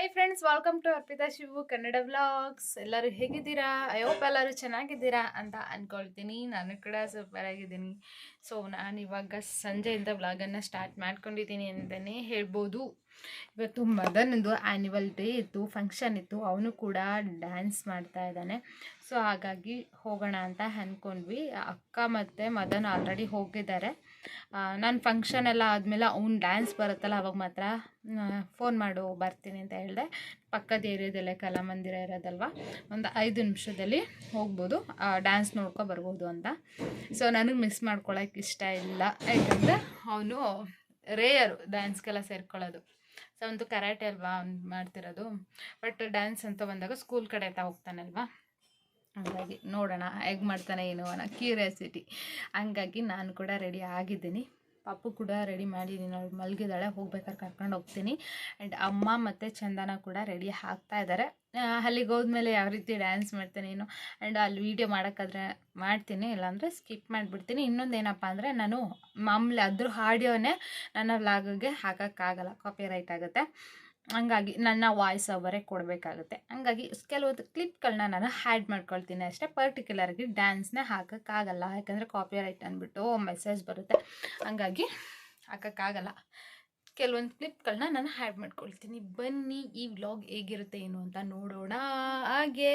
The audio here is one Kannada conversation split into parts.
Hi friends welcome to Arpita Shivu Kannada vlogs ಎಲ್ಲರೂ ಹೇಗಿದ್ದೀರಾ? ಐ ಹೋಪ್ ಎಲ್ಲರೂ ಚೆನ್ನಾಗಿದ್ದೀರಾ ಅಂತ ಅಂದ್ಕೊಳ್ತೀನಿ ನಾನು ಕೂಡ ಸೂಪರ್ ಆಗಿದ್ದೀನಿ. ಸೊ ನಾನು ಇವಾಗ ಸಂಜೆಯಿಂದ ವ್ಲಾಗನ್ನು ಸ್ಟಾರ್ಟ್ ಮಾಡ್ಕೊಂಡಿದ್ದೀನಿ ಅಂತಲೇ ಹೇಳ್ಬೋದು. ಇವತ್ತು ಮದನದು ಆ್ಯನ್ಯುವಲ್ ಡೇ ಇತ್ತು ಫಂಕ್ಷನ್ ಇತ್ತು. ಅವನು ಕೂಡ ಡ್ಯಾನ್ಸ್ ಮಾಡ್ತಾ ಇದ್ದಾನೆ. ಸೊ ಹಾಗಾಗಿ ಹೋಗೋಣ ಅಂತ ಅಂದ್ಕೊಂಡ್ವಿ ಅಕ್ಕ ಮತ್ತು ಮದನ್ ಆಲ್ರೆಡಿ ಹೋಗಿದ್ದಾರೆ. ನಾನು ಫಂಕ್ಷನ್ ಎಲ್ಲ ಆದಮೇಲೆ ಅವ್ನು ಡ್ಯಾನ್ಸ್ ಬರುತ್ತಲ್ಲ, ಅವಾಗ ಮಾತ್ರ ಫೋನ್ ಮಾಡು, ಬರ್ತೀನಿ ಅಂತ ಹೇಳಿದೆ. ಪಕ್ಕದ ಏರಿಯಾದಲ್ಲೇ ಕಲಾಮಂದಿರ ಇರೋದಲ್ವ? ಒಂದು ಐದು ನಿಮಿಷದಲ್ಲಿ ಹೋಗ್ಬೋದು. ಡ್ಯಾನ್ಸ್ ನೋಡ್ಕೊ ಬರ್ಬೋದು ಅಂತ. ಸೊ ನನಗೆ ಮಿಸ್ ಮಾಡ್ಕೊಳಕ್ಕೆ ಇಷ್ಟ ಇಲ್ಲ. ಯಾಕಂದರೆ ಅವನು ರೇಯರು ಡ್ಯಾನ್ಸ್ಗೆಲ್ಲ ಸೇರ್ಕೊಳ್ಳೋದು. ಸೊ ಒಂದು ಕರಾಟೆ ಅಲ್ವಾ ಮಾಡ್ತಿರೋದು. ಬಟ್ ಡ್ಯಾನ್ಸ್ ಅಂತ ಬಂದಾಗ ಸ್ಕೂಲ್ ಕಡೆ ಅಂತ ಹೋಗ್ತಾನಲ್ವಾ? ಹಾಗಾಗಿ ನೋಡೋಣ ಹೇಗೆ ಮಾಡ್ತಾನೆ ಏನು ಅನ್ನೋ ಕ್ಯೂರಿಯಾಸಿಟಿ. ಹಂಗಾಗಿ ನಾನು ಕೂಡ ರೆಡಿ ಆಗಿದ್ದೀನಿ. ಪಾಪು ಕೂಡ ರೆಡಿ ಮಾಡಿದ್ದೀನಿ ಅವಳು ಮಲಗಿದ್ದಾಳೆ. ಹೋಗ್ಬೇಕಾದ್ರೆ ಕರ್ಕೊಂಡು ಹೋಗ್ತೀನಿ. ಆ್ಯಂಡ್ ಅಮ್ಮ ಮತ್ತು ಚಂದನ ಕೂಡ ರೆಡಿ ಆಗ್ತಾ ಇದ್ದಾರೆ. ಅಲ್ಲಿಗೆ ಹೋದ್ಮೇಲೆ ಯಾವ ರೀತಿ ಡ್ಯಾನ್ಸ್ ಮಾಡ್ತೀನಿ ಏನು. ಆ್ಯಂಡ್ ಅಲ್ಲಿ ವೀಡಿಯೋ ಮಾಡೋಕ್ಕಾದ್ರೆ ಮಾಡ್ತೀನಿ. ಇಲ್ಲಾಂದರೆ ಸ್ಕಿಪ್ ಮಾಡಿಬಿಡ್ತೀನಿ. ಇನ್ನೊಂದು ಏನಪ್ಪ ಅಂದರೆ ನಾನು ಮಾಮೂಲಿ ಅದ್ರ ಆಡಿಯೋನೇ ನನ್ನ ವ್ಲಾಗ್ಗೆ ಹಾಕೋಕ್ಕಾಗಲ್ಲ. ಕಾಪಿ ರೈಟ್ ಆಗುತ್ತೆ. ಹಂಗಾಗಿ ನನ್ನ ವಾಯ್ಸ್ ಅವರೇ ಕೊಡಬೇಕಾಗುತ್ತೆ. ಹಂಗಾಗಿ ಕೆಲವೊಂದು ಕ್ಲಿಪ್ಗಳನ್ನ ನಾನು ಹ್ಯಾಡ್ ಮಾಡ್ಕೊಳ್ತೀನಿ ಅಷ್ಟೇ. ಪರ್ಟಿಕ್ಯುಲರ್ಗೆ ಡ್ಯಾನ್ಸ್ನ ಹಾಕೋಕ್ಕಾಗಲ್ಲ. ಯಾಕಂದರೆ ಕಾಪಿ ರೈಟ್ ಅಂದ್ಬಿಟ್ಟು ಮೆಸೇಜ್ ಬರುತ್ತೆ. ಹಂಗಾಗಿ ಹಾಕೋಕ್ಕಾಗಲ್ಲ. ಕೆಲವೊಂದು ಕ್ಲಿಪ್ಗಳನ್ನ ನಾನು ಹ್ಯಾಡ್ ಮಾಡ್ಕೊಳ್ತೀನಿ. ಬನ್ನಿ, ಈ ವ್ಲಾಗ್ ಹೇಗಿರುತ್ತೆ ಏನು ಅಂತ ನೋಡೋಣ ಹಾಗೆ.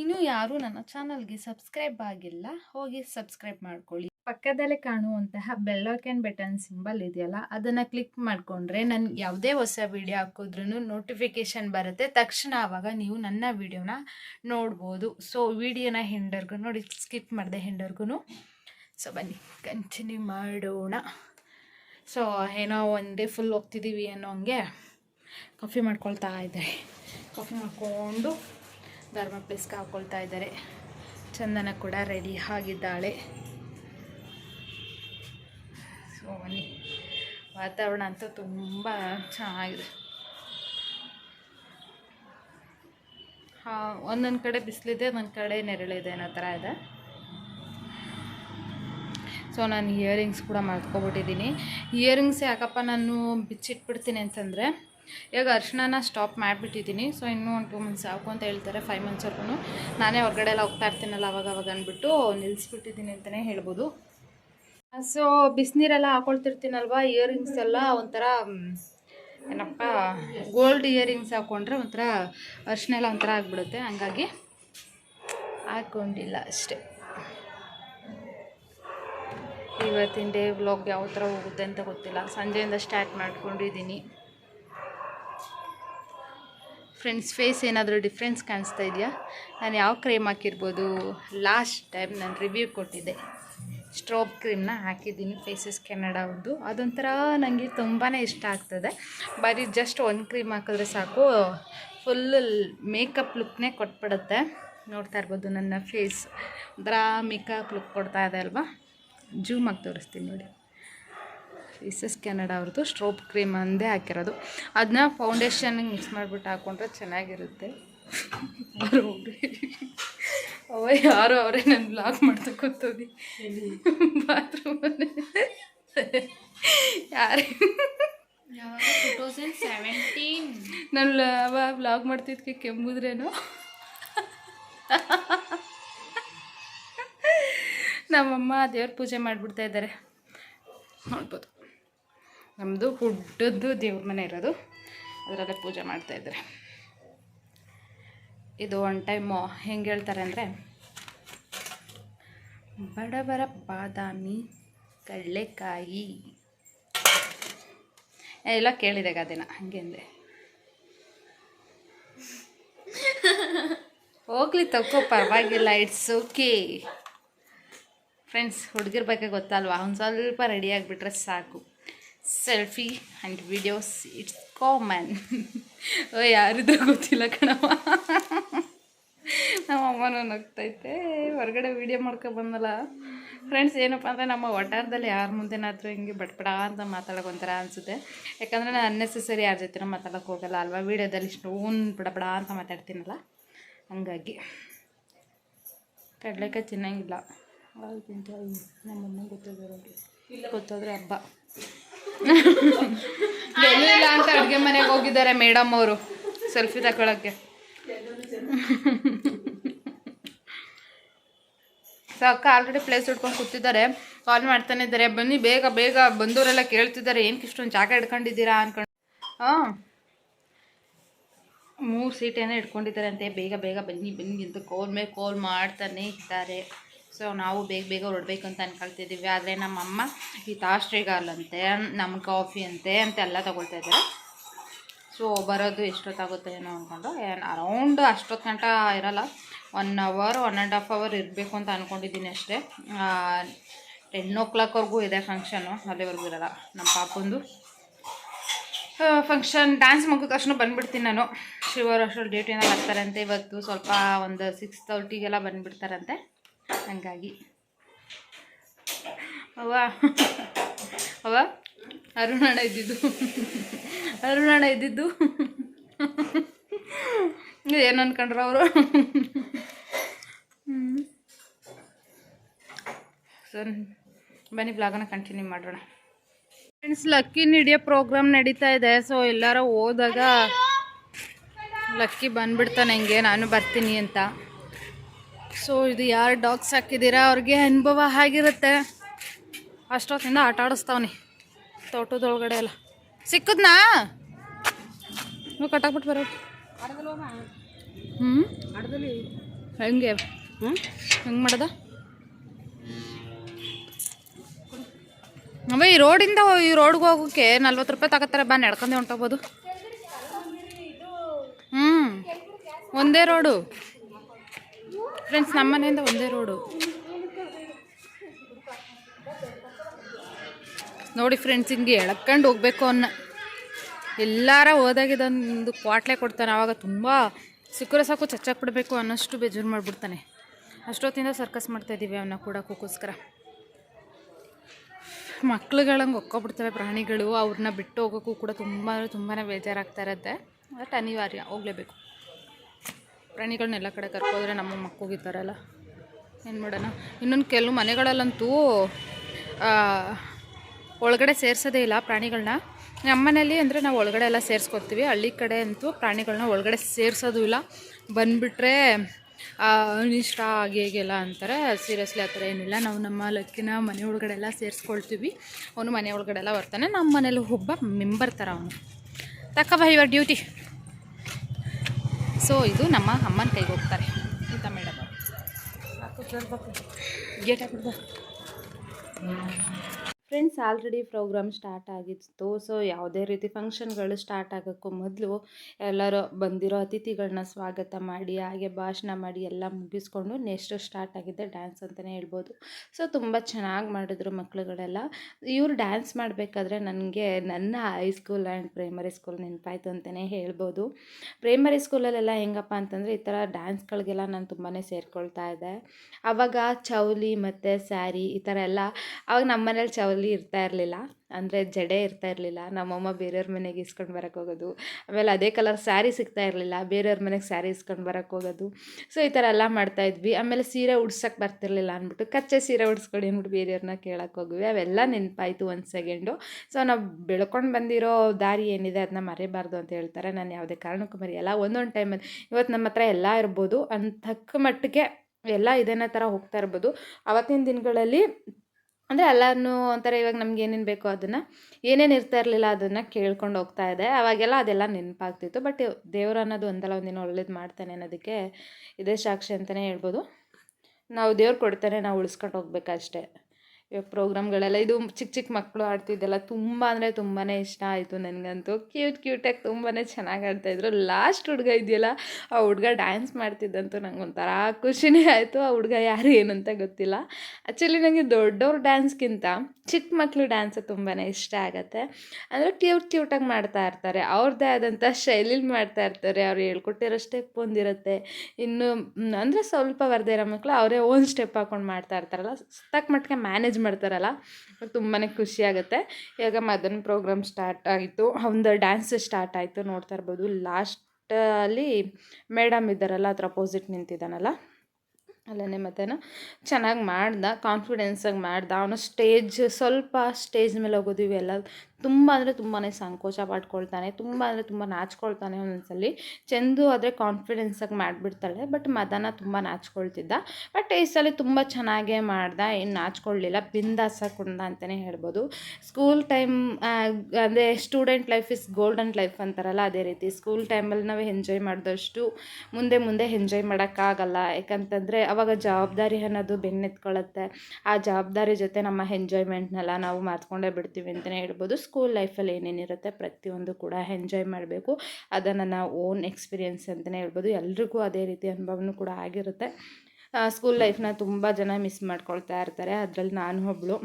ಇನ್ನೂ ಯಾರೂ ನನ್ನ ಚಾನಲ್ಗೆ ಸಬ್ಸ್ಕ್ರೈಬ್ ಆಗಿಲ್ಲ, ಹೋಗಿ ಸಬ್ಸ್ಕ್ರೈಬ್ ಮಾಡ್ಕೊಳ್ಳಿ. ಪಕ್ಕದಲ್ಲೇ ಕಾಣುವಂತಹ ಬೆಲ್ಲೋಕೆನ್ ಬಟನ್ ಸಿಂಬಲ್ ಇದೆಯಲ್ಲ, ಅದನ್ನು ಕ್ಲಿಕ್ ಮಾಡಿಕೊಂಡ್ರೆ ನಾನು ಯಾವುದೇ ಹೊಸ ವಿಡಿಯೋ ಹಾಕಿದ್ರೂ ನೋಟಿಫಿಕೇಷನ್ ಬರುತ್ತೆ. ತಕ್ಷಣ ಆವಾಗ ನೀವು ನನ್ನ ವಿಡಿಯೋನ ನೋಡ್ಬೋದು. ಸೊ ವಿಡಿಯೋನ ಹೆಂಡರ್ಗು ನೋಡಿ, ಸ್ಕಿಪ್ ಮಾಡಿದೆ ಹೆಂಡರ್ಗು ಸೊ ಬನ್ನಿ ಕಂಟಿನ್ಯೂ ಮಾಡೋಣ. ಸೊ ಏನೋ ಒನ್ ಡೇ ಫುಲ್ ಹೋಗ್ತಿದ್ದೀವಿ ಅನ್ನೋ ಹಂಗೆ ಕಾಫಿ ಮಾಡ್ಕೊಳ್ತಾ ಇದ್ದಾರೆ. ಕಾಫಿ ಮಾಡ್ಕೊಂಡು ಧರ್ಮ ಪ್ಲೇಸ್ಗೆ ಹಾಕ್ಕೊಳ್ತಾ ಇದ್ದಾರೆ. ಚಂದನ ಕೂಡ ರೆಡಿ ಆಗಿದ್ದಾಳೆ. ವಾತಾವರಣ ಅಂತೂ ತುಂಬ ಚೆನ್ನಾಗಿದೆ. ಒಂದೊಂದು ಕಡೆ ಬಿಸಿಲಿದೆ, ಒಂದೊಂದು ಕಡೆ ನೆರಳಿದೆ ಅನ್ನೋ ಥರ ಇದೆ. ಸೊ ನಾನು ಇಯರಿಂಗ್ಸ್ ಕೂಡ ಮಾಡ್ಕೊಬಿಟ್ಟಿದ್ದೀನಿ. ಇಯರಿಂಗ್ಸ್ ಯಾಕಪ್ಪ ನಾನು ಬಿಚ್ಚಿಟ್ಬಿಡ್ತೀನಿ ಅಂತಂದರೆ, ಇವಾಗ ಅರ್ಶಿಣನ ಸ್ಟಾಪ್ ಮಾಡಿಬಿಟ್ಟಿದ್ದೀನಿ. ಸೊ ಇನ್ನೂ ಒಂದು ಟೂ ಮಂತ್ಸ್ ಸಾಕು ಅಂತ ಹೇಳ್ತಾರೆ ಫೈವ್ ಮಂತ್ಸ್ವರೆಗೂ ನಾನೇ ಹೊರಗಡೆ ಎಲ್ಲ ಹೋಗ್ತಾ ಇರ್ತೀನಲ್ಲ ಅವಾಗ ಅವಾಗ ಅಂದ್ಬಿಟ್ಟು ನಿಲ್ಲಿಸ್ಬಿಟ್ಟಿದ್ದೀನಿ ಅಂತಲೇ ಹೇಳ್ಬೋದು. ಸೊ ಬಿಸಿನೀರೆಲ್ಲ ಹಾಕೊಳ್ತಿರ್ತೀನಲ್ವ? ಇಯರಿಂಗ್ಸ್ ಎಲ್ಲ ಒಂಥರ ಏನಪ್ಪ ಗೋಲ್ಡ್ ಇಯರಿಂಗ್ಸ್ ಹಾಕ್ಕೊಂಡ್ರೆ ಒಂಥರ ಅರ್ಶಿನ ಎಲ್ಲ ಒಂಥರ ಆಗಿಬಿಡುತ್ತೆ. ಹಂಗಾಗಿ ಹಾಕ್ಕೊಂಡಿಲ್ಲ ಅಷ್ಟೇ. ಇವತ್ತಿನ ಡೇ ವ್ಲಾಗ್ ಯಾವ ಥರ ಹೋಗುತ್ತೆ ಅಂತ ಗೊತ್ತಿಲ್ಲ. ಸಂಜೆಯಿಂದ ಸ್ಟಾರ್ಟ್ ಮಾಡ್ಕೊಂಡಿದ್ದೀನಿ. ಫ್ರೆಂಡ್ಸ್ ಫೇಸ್ ಏನಾದರೂ ಡಿಫ್ರೆನ್ಸ್ ಕಾಣಿಸ್ತಾ ಇದೆಯಾ? ನಾನು ಯಾವ ಕ್ರೀಮ್ ಹಾಕಿರ್ಬೋದು? ಲಾಸ್ಟ್ ಟೈಮ್ ನಾನು ರಿವ್ಯೂ ಕೊಟ್ಟಿದ್ದೆ. ಸ್ಟ್ರೋಬ್ ಕ್ರೀಮ್ನ ಹಾಕಿದ್ದೀನಿ ಫೇಸಸ್ ಕೆನಡಾವ್ದು. ಅದೊಂಥರ ನನಗೆ ತುಂಬಾ ಇಷ್ಟ ಆಗ್ತದೆ. ಬರೀ ಜಸ್ಟ್ ಒಂದು ಕ್ರೀಮ್ ಹಾಕಿದ್ರೆ ಸಾಕು. ಫುಲ್ ಮೇಕಪ್ ಲುಕ್ನೇ ಕೊಟ್ಬಿಡುತ್ತೆ. ನೋಡ್ತಾ ಇರ್ಬೋದು ನನ್ನ ಫೇಸ್ ಒಂಥರ ಮೇಕಪ್ ಲುಕ್ ಕೊಡ್ತಾ ಇದೆ ಅಲ್ವಾ? ಜೂಮ್ ಆಗಿ ತೋರಿಸ್ತೀನಿ ನೋಡಿ. ಫೇಸಸ್ ಕೆನಡಾ ಅವ್ರದ್ದು ಸ್ಟ್ರೋಬ್ ಕ್ರೀಮ್ ಅಂದೇ ಹಾಕಿರೋದು. ಅದನ್ನ ಫೌಂಡೇಶನ್ಗೆ ಮಿಕ್ಸ್ ಮಾಡಿಬಿಟ್ಟು ಹಾಕ್ಕೊಂಡ್ರೆ ಚೆನ್ನಾಗಿರುತ್ತೆ. ಅವ ಯಾರು ಅವರೇ ನಾನು ಬ್ಲಾಗ್ ಮಾಡ್ತಾ ಕೂತೋಗಿ. ಬಾತ್ರೂಮಲ್ಲಿ. ಯಾರು. ನಾನು ಅವ ಬ್ಲಾಗ್ ಮಾಡ್ತಿದ್ದಕ್ಕೆ ಕೆಂಬುದ್ರೇನು. ನಮ್ಮಮ್ಮ ದೇವ್ರ ಪೂಜೆ ಮಾಡಿಬಿಡ್ತಾ ಇದ್ದಾರೆ ನೋಡ್ಬೋದು. ನಮ್ಮದು ಹುಡ್ಡದ್ದು ದೇವ್ರ ಮನೆ ಇರೋದು. ಅದರಲ್ಲೇ ಪೂಜೆ ಮಾಡ್ತಾ ಇದ್ದಾರೆ ಇದು ಒನ್ ಟೈಮು ಹೆಂಗೆ ಹೇಳ್ತಾರೆ ಅಂದರೆ, ಬಡವರ ಬಾದಾಮಿ ಕಡಲೆಕಾಯಿ. ಎಲ್ಲ ಕೇಳಿದೆ ಹಂಗೆ ಅಂದೆ. ಹೋಗ್ಲಿ ತಗೋ, ಪರವಾಗಿಲ್ಲ ಇಟ್ಸ್ ಓಕೆ ಫ್ರೆಂಡ್ಸ್ ಹುಡುಗಿರ ಬಗ್ಗೆ ಗೊತ್ತಲ್ವಾ? ಒಂದು ಸ್ವಲ್ಪ ರೆಡಿ ಆಗಿಬಿಟ್ರೆ ಸಾಕು. Selfie and videos it's common ಓ, ಯಾರಿದ್ರು ಗೊತ್ತಿಲ್ಲ ಕಣವ ನಮ್ಮ ಅಮ್ಮನೂ ನಗ್ತೈತೆ. ಹೊರಗಡೆ ವೀಡಿಯೋ ಮಾಡ್ಕೊ ಬಂದಲ್ಲ. ಫ್ರೆಂಡ್ಸ್ ಏನಪ್ಪ ಅಂದರೆ ನಮ್ಮ ಒಟ್ಟಾರದಲ್ಲಿ ಯಾರ ಮುಂದೆನಾದರೂ ಹಿಂಗೆ ಬಟ್ಬಡ ಅಂತ ಮಾತಾಡೋಕೆ ಒಂಥರ ಅನಿಸುತ್ತೆ. ಯಾಕಂದರೆ ನಾನು ಅನ್ನೆಸೆಸರಿ ಯಾರ ಜೊತೆ ಮಾತಾಡೋಕೆ ಹೋಗಲ್ಲ ಅಲ್ವಾ? ವೀಡಿಯೋದಲ್ಲಿ ಇಷ್ಟೊಂದು ಬಡಬಡ ಅಂತ ಮಾತಾಡ್ತೀನಲ್ಲ? ಹಂಗಾಗಿ. ಕಡಲೆಕಾಯಿ ತಿನ್ನಂಗಿಲ್ಲ. ತಿಂತಾರೆ ನಮ್ಮ ಗೊತ್ತಾದರೆ ಗೊತ್ತಾದ್ರೆ ಹಬ್ಬ. ಎಲ್ಲಿಲ್ಲ ಅಂತ ಅಡುಗೆ ಮನೆಗೆ ಹೋಗಿದ್ದಾರೆ ಮೇಡಮ್ ಅವರು. ಸೆಲ್ಫಿ ತಗೊಳಕ್ಕೆ. ಸೊ ಅಕ್ಕ ಆಲ್ರೆಡಿ ಪ್ಲೇಸ್ ಇಟ್ಕೊಂಡು ಕೂತಿದ್ದಾರೆ. ಕಾಲ್ ಮಾಡ್ತಾನೆ ಇದ್ದಾರೆ. ಬನ್ನಿ, ಬೇಗ ಬೇಗ ಬಂದವರೆಲ್ಲ ಕೇಳ್ತಿದ್ದಾರೆ. ಏನಕ್ಕೆ ಇಷ್ಟೊಂದು ಜಾಗ ಇಟ್ಕೊಂಡಿದ್ದೀರಾ ಅನ್ಕೊಂಡು ಹಾಂ ಮೂರು ಸೀಟೇನೋ ಇಟ್ಕೊಂಡಿದ್ದಾರೆ ಅಂತೆ. ಬೇಗ ಬೇಗ ಬನ್ನಿ ಬನ್ನಿ ಅಂತ ಕೋಲ್ ಮೇಲೆ ಕೋಲ್ ಮಾಡ್ತಾನೆ ಇದ್ದಾರೆ. ಸೊ ನಾವು ಬೇಗ ಬೇಗ ಹೊರಡ್ಬೇಕು ಅಂತ ಅನ್ಕೊಳ್ತಿದ್ದೀವಿ ಆದರೆ ನಮ್ಮಮ್ಮ ಈ ತಾಸ್ಟ್ರಿಗಾಲಂತೆ ನಮ್ಮ ಕಾಫಿ ಅಂತೆ ಅಂತ ಎಲ್ಲ ತಗೊಳ್ತಾ ಇದ್ದಾರೆ. ಸೊ ಬರೋದು ಎಷ್ಟೊತ್ತಾಗುತ್ತೆ ಏನೋ ಅಂದ್ಕೊಂಡು ಏನು ಅರೌಂಡ್ ಅಷ್ಟೊತ್ತು ಗಂಟ ಇರೋಲ್ಲ one hour one and half hour ಇರಬೇಕು ಅಂತ ಅಂದ್ಕೊಂಡಿದ್ದೀನಿ ಅಷ್ಟೇ. ಟೆನ್ ಓ ಕ್ಲಾಕ್ವರೆಗೂ ಇದೆ ಫಂಕ್ಷನು ಅಲ್ಲಿವರೆಗೂ ಇರಲ್ಲ. ನಮ್ಮ ಪಾಪಂದು ಫಂಕ್ಷನ್ ಡ್ಯಾನ್ಸ್ ಮುಗಿದ ತಕ್ಷಣ ಬಂದುಬಿಡ್ತೀನಿ ನಾನು. ಶಿವರು ಅಷ್ಟರಲ್ಲಿ ಡ್ಯೂಟಿನ ಬರ್ತಾರಂತೆ ಇವತ್ತು ಸ್ವಲ್ಪ ಒಂದು ಸಿಕ್ಸ್ ತರ್ಟಿಗೆಲ್ಲ ಬಂದುಬಿಡ್ತಾರಂತೆ. ಹಂಗಾಗಿ. ಅವ್ವ. ಅವ್ವ, ಅರುಣಣ್ಣ ಇದ್ದಿದ್ದು. ಅರುಣಣ್ಣ ಇದ್ದಿದ್ದು. ಏನು ಅನ್ಕೊಂಡ್ರು ಅವರು? ಸೊ ಬನ್ನಿ ಬ್ಲಾಗನ್ನ ಕಂಟಿನ್ಯೂ ಮಾಡೋಣ. ಫ್ರೆಂಡ್ಸ್ ಲಕ್ಕಿ ಹಿಡಿಯೋ ಪ್ರೋಗ್ರಾಮ್ ನಡೀತಾ ಇದೆ ಸೊ ಎಲ್ಲಾರ ಹೋದಾಗ ಲಕ್ಕಿ ಬಂದ್ಬಿಡ್ತಾನೆ ಹಿಂಗೆ, ನಾನು ಬರ್ತೀನಿ ಅಂತ. ಸೊ ಇದು ಯಾರು ಡಾಗ್ಸ್ ಹಾಕಿದ್ದೀರಾ? ಅವ್ರಿಗೆ ಅನುಭವ ಆಗಿರುತ್ತೆ. ಅಷ್ಟೊತ್ತಿಂದ ಆಟ ಆಡಿಸ್ತಾವನಿ. ತೋಟದೊಳಗಡೆ ಎಲ್ಲ. ಸಿಕ್ಕದ್ನಾ? ನೀವು ಕಟ್ಟಾಕ್ಬಿಟ್ಟು ಬರೋ ಹ್ಞೂ ಹೆಂಗೆ? ಹೆಂಗೆ ಮಾಡ್ದ? ಅವ ಈ ರೋಡಿಂದ ಈ ರೋಡ್ಗೆ ಹೋಗೋಕ್ಕೆ ನಲ್ವತ್ತು ರೂಪಾಯಿ ತಗೋತಾರೆ ಬಾ ನಡ್ಕೊಂಡೆ ಹೊಂಟೋಗ್ಬೋದು. ಹ್ಞೂ ಒಂದೇ ರೋಡು. ಫ್ರೆಂಡ್ಸ್ ನಮ್ಮ ಮನೆಯಿಂದ ಒಂದೇ ರೋಡು ನೋಡಿ ಫ್ರೆಂಡ್ಸ್ ಹಿಂಗೆ ಎಳ್ಕೊಂಡು ಹೋಗ್ಬೇಕು ಅನ್ನ ಎಲ್ಲಾರ ಹೋದಾಗಿದೊಂದು ಕ್ವಾಟ್ಲೆ ಕೊಡ್ತಾನೆ ಆವಾಗ ತುಂಬ ಸಿಕ್ಕರೆ ಸಾಕು ಚಚ್ಚಾಕ್ ಬಿಡಬೇಕು ಅನ್ನೋಷ್ಟು ಬೇಜಾರು ಮಾಡಿಬಿಡ್ತಾನೆ. ಅಷ್ಟೊತ್ತಿಂದ ಸರ್ಕಸ್ ಮಾಡ್ತಾಯಿದ್ದೀವಿ ಅವನ್ನ ಕೂಡಕ್ಕೋಸ್ಕರ ಮಕ್ಳುಗಳಂಗೆ ಒಕ್ಕೊಬಿಡ್ತವೆ, ಪ್ರಾಣಿಗಳು ಅವ್ರನ್ನ ಬಿಟ್ಟು ಹೋಗೋಕ್ಕೂ ಕೂಡ ತುಂಬ ತುಂಬಾ ಬೇಜಾರಾಗ್ತಾ ಇರುತ್ತೆ. ಬಟ್ ಅನಿವಾರ್ಯ, ಹೋಗಲೇಬೇಕು. ಪ್ರಾಣಿಗಳನ್ನೆಲ್ಲ ಕಡೆ ಕರ್ಕೋದ್ರೆ ನಮ್ಮ ಮಕ್ಕೋಗಿದ್ದಾರಲ್ಲ ಏನು ಮಾಡೋಣ? ಇನ್ನೊಂದು ಕೆಲವು ಮನೆಗಳಲ್ಲಂತೂ ಒಳಗಡೆ ಸೇರ್ಸೋದೇ ಇಲ್ಲ ಪ್ರಾಣಿಗಳನ್ನ ನಮ್ಮ ಮನೇಲಿ ಅಂದರೆ ನಾವು ಒಳಗಡೆ ಎಲ್ಲ ಸೇರಿಸ್ಕೊತೀವಿ. ಹಳ್ಳಿ ಕಡೆ ಅಂತೂ ಪ್ರಾಣಿಗಳನ್ನ ಒಳಗಡೆ ಸೇರಿಸೋದು ಇಲ್ಲ. ಬಂದುಬಿಟ್ರೆ ಅನಿಷ್ಟ ಹಾಗೆ ಹೀಗೆಲ್ಲ ಅಂತಾರೆ ಸೀರಿಯಸ್ಲಿ ಆ ಥರ ಏನಿಲ್ಲ. ನಾವು ನಮ್ಮ ಲಕ್ಕಿನ ಮನೆ ಒಳಗಡೆ ಎಲ್ಲ ಸೇರಿಸ್ಕೊಳ್ತೀವಿ. ಅವನು ಮನೆ ಒಳಗಡೆ ಎಲ್ಲ ಬರ್ತಾನೆ. ನಮ್ಮ ಮನೇಲಿ ಒಬ್ಬ ಮೆಂಬರ್ ಥರ ಅವನು. ತಕ್ಕ ಬಾ, ಇವಾಗ ಡ್ಯೂಟಿ ಸೊ ಇದು ನಮ್ಮ ಅಮ್ಮನ ಕೈಗೆ ಹೋಗ್ತಾರೆ. ಗೀತಾ ಮೇಡಮ್ ಗೇಟ್ ಹಾಕ್ಬಿಡ್ಬಾ ಫ್ರೆಂಡ್ಸ್ ಆಲ್ರೆಡಿ ಪ್ರೋಗ್ರಾಮ್ ಸ್ಟಾರ್ಟ್ ಆಗಿತ್ತು. ಸೊ ಯಾವುದೇ ರೀತಿ ಫಂಕ್ಷನ್ಗಳು ಸ್ಟಾರ್ಟ್ ಆಗೋಕ್ಕೂ ಮೊದಲು ಎಲ್ಲರೂ ಬಂದಿರೋ ಅತಿಥಿಗಳನ್ನ ಸ್ವಾಗತ ಮಾಡಿ, ಹಾಗೆ ಭಾಷಣ ಮಾಡಿ ಎಲ್ಲ ಮುಗಿಸ್ಕೊಂಡು ನೆಕ್ಸ್ಟ್ ಸ್ಟಾರ್ಟ್ ಆಗಿದೆ ಡ್ಯಾನ್ಸ್ ಅಂತಲೇ ಹೇಳ್ಬೋದು. ಸೊ ತುಂಬ ಚೆನ್ನಾಗಿ ಮಾಡಿದ್ರು ಮಕ್ಕಳುಗಳೆಲ್ಲ ಇವರು ಡ್ಯಾನ್ಸ್ ಮಾಡಬೇಕಾದ್ರೆ ನನಗೆ ನನ್ನ ಹೈಸ್ಕೂಲ್ ಆ್ಯಂಡ್ ಪ್ರೈಮರಿ ಸ್ಕೂಲ್ ನೆನಪಾಯ್ತು ಅಂತಲೇ ಹೇಳ್ಬೋದು. ಪ್ರೈಮರಿ ಸ್ಕೂಲಲ್ಲೆಲ್ಲ ಹೆಂಗಪ್ಪ ಅಂತಂದರೆ ಈ ಥರ ಡ್ಯಾನ್ಸ್ಗಳಿಗೆಲ್ಲ ನಾನು ತುಂಬಾ ಸೇರಿಕೊಳ್ತಾ ಇದ್ದೆ. ಆವಾಗ ಚೌಲಿ ಮತ್ತು ಸ್ಯಾರಿ ಈ ಥರ ಎಲ್ಲ ಆವಾಗ ನಮ್ಮ ಮನೇಲಿ ಚೌಲಿ ಇರ್ತಾ ಇರಲಿಲ್ಲ. ಅಂದರೆ ಜಡೆ ಇರ್ತಾ ಇರಲಿಲ್ಲ. ನಮ್ಮಮ್ಮ ಬೇರೆಯವ್ರ ಮನೆಗೆ ಇಸ್ಕೊಂಡು ಬರೋಕ್ಕೆ ಹೋಗೋದು. ಆಮೇಲೆ ಅದೇ ಕಲರ್ ಸ್ಯಾರಿ ಸಿಗ್ತಾ ಇರಲಿಲ್ಲ. ಬೇರೆಯವ್ರ ಮನೆಗೆ ಸ್ಯಾರಿ ಇಸ್ಕೊಂಡು ಬರೋಕ್ಕೆ ಹೋಗೋದು. ಸೊ ಈ ಥರ ಎಲ್ಲ ಮಾಡ್ತಾಯಿದ್ವಿ ಆಮೇಲೆ ಸೀರೆ ಉಡ್ಸೋಕ್ಕೆ ಬರ್ತಿರ್ಲಿಲ್ಲ ಅಂದ್ಬಿಟ್ಟು ಕಚ್ಚೆ ಸೀರೆ ಉಡ್ಸ್ಕೊಡಿ ಅಂದ್ಬಿಟ್ಟು ಬೇರೆಯವ್ರನ್ನ ಕೇಳಕ್ಕೆ ಹೋಗ್ವಿ ಅವೆಲ್ಲ ನೆನಪಾಯಿತು ಒಂದು ಸೆಕೆಂಡು ಸೊ ನಾವು ಬೆಳ್ಕೊಂಡು ಬಂದಿರೋ ದಾರಿ ಏನಿದೆ ಅದನ್ನ ಮರಿಬಾರ್ದು ಅಂತ ಹೇಳ್ತಾರೆ. ನಾನು ಯಾವುದೇ ಕಾರಣಕ್ಕೂ ಮರೆಯಲ್ಲ. ಒಂದೊಂದು ಟೈಮಲ್ಲಿ ಇವತ್ತು ನಮ್ಮ ಹತ್ರ ಎಲ್ಲ ಇರ್ಬೋದು. ಅಂತ ತಕ್ಕ ಮಟ್ಟಿಗೆ ಎಲ್ಲ ಇದನ್ನ ಥರ ಹೋಗ್ತಾ ಇರ್ಬೋದು. ಆವತ್ತಿನ ದಿನಗಳಲ್ಲಿ ಅಂದರೆ ಎಲ್ಲರೂ ಒಂಥರ ಇವಾಗ ನಮ್ಗೆ ಏನೇನು ಬೇಕೋ ಅದನ್ನು, ಏನೇನು ಇರ್ತಾ ಇರಲಿಲ್ಲ ಅದನ್ನು ಕೇಳ್ಕೊಂಡು ಹೋಗ್ತಾ ಇದೆ. ಅವಾಗೆಲ್ಲ ಅದೆಲ್ಲ ನೆನಪಾಗ್ತಿತ್ತು ಬಟ್ ದೇವ್ರು ಅನ್ನೋದು ಒಂದಲ್ಲ, ಒಂದಿನ ಒಳ್ಳೇದು ಮಾಡ್ತಾನೆ ಅನ್ನೋದಕ್ಕೆ ಇದೇ ಸಾಕ್ಷಿ ಅಂತಲೇ ಹೇಳ್ಬೋದು. ನಾವು ದೇವ್ರು ಕೊಡ್ತಾನೆ, ನಾವು ಉಳಿಸ್ಕೊಂಡು ಹೋಗ್ಬೇಕಷ್ಟೇ. ಪ್ರೋಗ್ರಾಮ್ಗಳೆಲ್ಲ ಇದು ಚಿಕ್ಕ ಚಿಕ್ಕ ಮಕ್ಕಳು ಆಡ್ತಿದ್ದೆಲ್ಲ ತುಂಬ ಅಂದರೆ ತುಂಬಾ ಇಷ್ಟ ಆಯಿತು ನನಗಂತೂ. ಕ್ಯೂಟ್ ಕ್ಯೂಟಾಗಿ ತುಂಬಾ ಚೆನ್ನಾಗಿ ಆಡ್ತಾಯಿದ್ರು ಲಾಸ್ಟ್ ಹುಡುಗ ಇದೆಯಲ್ಲ, ಆ ಹುಡುಗ ಡ್ಯಾನ್ಸ್ ಮಾಡ್ತಿದ್ದಂತೂ ನಂಗೆ ಒಂಥರ ಖುಷಿನೇ ಆಯಿತು. ಆ ಹುಡುಗ ಯಾರು ಏನಂತ ಗೊತ್ತಿಲ್ಲ. ಆ್ಯಕ್ಚುಲಿ ನನಗೆ ದೊಡ್ಡವ್ರ ಡ್ಯಾನ್ಸ್ಗಿಂತ ಚಿಕ್ಕ ಮಕ್ಕಳು ಡ್ಯಾನ್ಸ್ ತುಂಬಾ ಇಷ್ಟ ಆಗುತ್ತೆ. ಅಂದರೆ ಕ್ಯೂಟ್ ಕ್ಯೂಟಾಗಿ ಮಾಡ್ತಾ ಇರ್ತಾರೆ. ಅವ್ರದ್ದೇ ಆದಂಥ ಶೈಲಿಲಿ ಮಾಡ್ತಾ ಇರ್ತಾರೆ. ಅವ್ರು ಹೇಳ್ಕೊಟ್ಟಿರೋ ಸ್ಟೆಪ್ ಒಂದಿರುತ್ತೆ. ಇನ್ನು, ಅಂದರೆ ಸ್ವಲ್ಪ ಬರದೇ ಇರೋ ಮಕ್ಕಳು ಅವರೇ ಓನ್ ಸ್ಟೆಪ್ ಹಾಕೊಂಡು ಮಾಡ್ತಾ ಇರ್ತಾರಲ್ಲ, ತಕ್ಕ ಮಟ್ಟಿಗೆ ಮ್ಯಾನೇಜ್ ಮಾಡ್ತಾರಲ್ಲ ತುಂಬಾ ಖುಷಿ ಆಗುತ್ತೆ. ಇವಾಗ ಮದನ್ ಪ್ರೋಗ್ರಾಮ್ ಸ್ಟಾರ್ಟ್ ಆಯಿತು. ಒಂದು ಡ್ಯಾನ್ಸ್ ಸ್ಟಾರ್ಟ್ ಆಯಿತು ನೋಡ್ತಾ ಇರ್ಬೋದು. ಲಾಸ್ಟಲ್ಲಿ ಮೇಡಮ್ ಇದ್ದಾರಲ್ಲ, ಅದ್ರ ಅಪೋಸಿಟ್ ನಿಂತಿದ್ದಾನಲ್ಲ. ಅಲ್ಲೇ ಮತ್ತೇನು? ಚೆನ್ನಾಗಿ ಮಾಡ್ದ ಕಾನ್ಫಿಡೆನ್ಸಾಗಿ ಮಾಡ್ದ. ಅವನು ಸ್ಟೇಜ್ ಸ್ವಲ್ಪ ಸ್ಟೇಜ್ ಮೇಲೆ ಹೋಗೋದು ಇವೆಲ್ಲ ತುಂಬ ಅಂದರೆ ತುಂಬಾ ಸಂಕೋಚ ಪಡ್ಕೊಳ್ತಾನೆ ತುಂಬ ಅಂದರೆ ತುಂಬ ನಾಚ್ಕೊಳ್ತಾನೆ ಒಂದೊಂದ್ಸಲಿ. ಚಂದು ಆದರೆ ಕಾನ್ಫಿಡೆನ್ಸಾಗಿ ಮಾಡಿಬಿಡ್ತಾಳೆ ಬಟ್ ಮದನ ತುಂಬ ನಾಚ್ಕೊಳ್ತಿದ್ದ. ಬಟ್ ಈ ಸಲ ತುಂಬ ಚೆನ್ನಾಗೇ ಮಾಡ್ದ, ಏನು ನಾಚ್ಕೊಳ್ಳಿಲ್ಲ ಬಿಂದಾಸ ಕುಂದ ಅಂತಲೇ ಹೇಳ್ಬೋದು ಸ್ಕೂಲ್ ಟೈಮ್ ಅಂದರೆ student life is golden life ಅಂತಾರಲ್ಲ, ಅದೇ ರೀತಿ. ಸ್ಕೂಲ್ ಟೈಮಲ್ಲಿ ನಾವು ಎಂಜಾಯ್ ಮಾಡಿದಷ್ಟು ಮುಂದೆ ಮುಂದೆ ಎಂಜಾಯ್ ಮಾಡೋಕ್ಕಾಗಲ್ಲ. ಯಾಕಂತಂದರೆ ಅವಾಗ ಜವಾಬ್ದಾರಿ ಅನ್ನೋದು ಬೆನ್ನೆತ್ಕೊಳ್ಳುತ್ತೆ ಆ ಜವಾಬ್ದಾರಿ ಜೊತೆ ನಮ್ಮ ಎಂಜಾಯ್ಮೆಂಟ್ನೆಲ್ಲ ನಾವು ಮಾತ್ಕೊಂಡೇ ಬಿಡ್ತೀವಿ ಅಂತಲೇ ಹೇಳ್ಬೋದು. ಸ್ಕೂಲ್ ಲೈಫಲ್ಲಿ ಏನೇನಿರುತ್ತೆ ಪ್ರತಿಯೊಂದು ಕೂಡ ಎಂಜಾಯ್ ಮಾಡಬೇಕು. ಅದನ್ನು ನಾವು ಓನ್ ಎಕ್ಸ್ಪೀರಿಯೆನ್ಸ್ ಅಂತಲೇ ಹೇಳ್ಬೋದು. ಎಲ್ರಿಗೂ ಅದೇ ರೀತಿ ಅನುಭವನೂ ಕೂಡ ಆಗಿರುತ್ತೆ. ಸ್ಕೂಲ್ ಲೈಫ್ನ ತುಂಬ ಜನ ಮಿಸ್ ಮಾಡ್ಕೊಳ್ತಾ ಇರ್ತಾರೆ. ಅದರಲ್ಲಿ ನಾನು ಒಬ್ಬಳು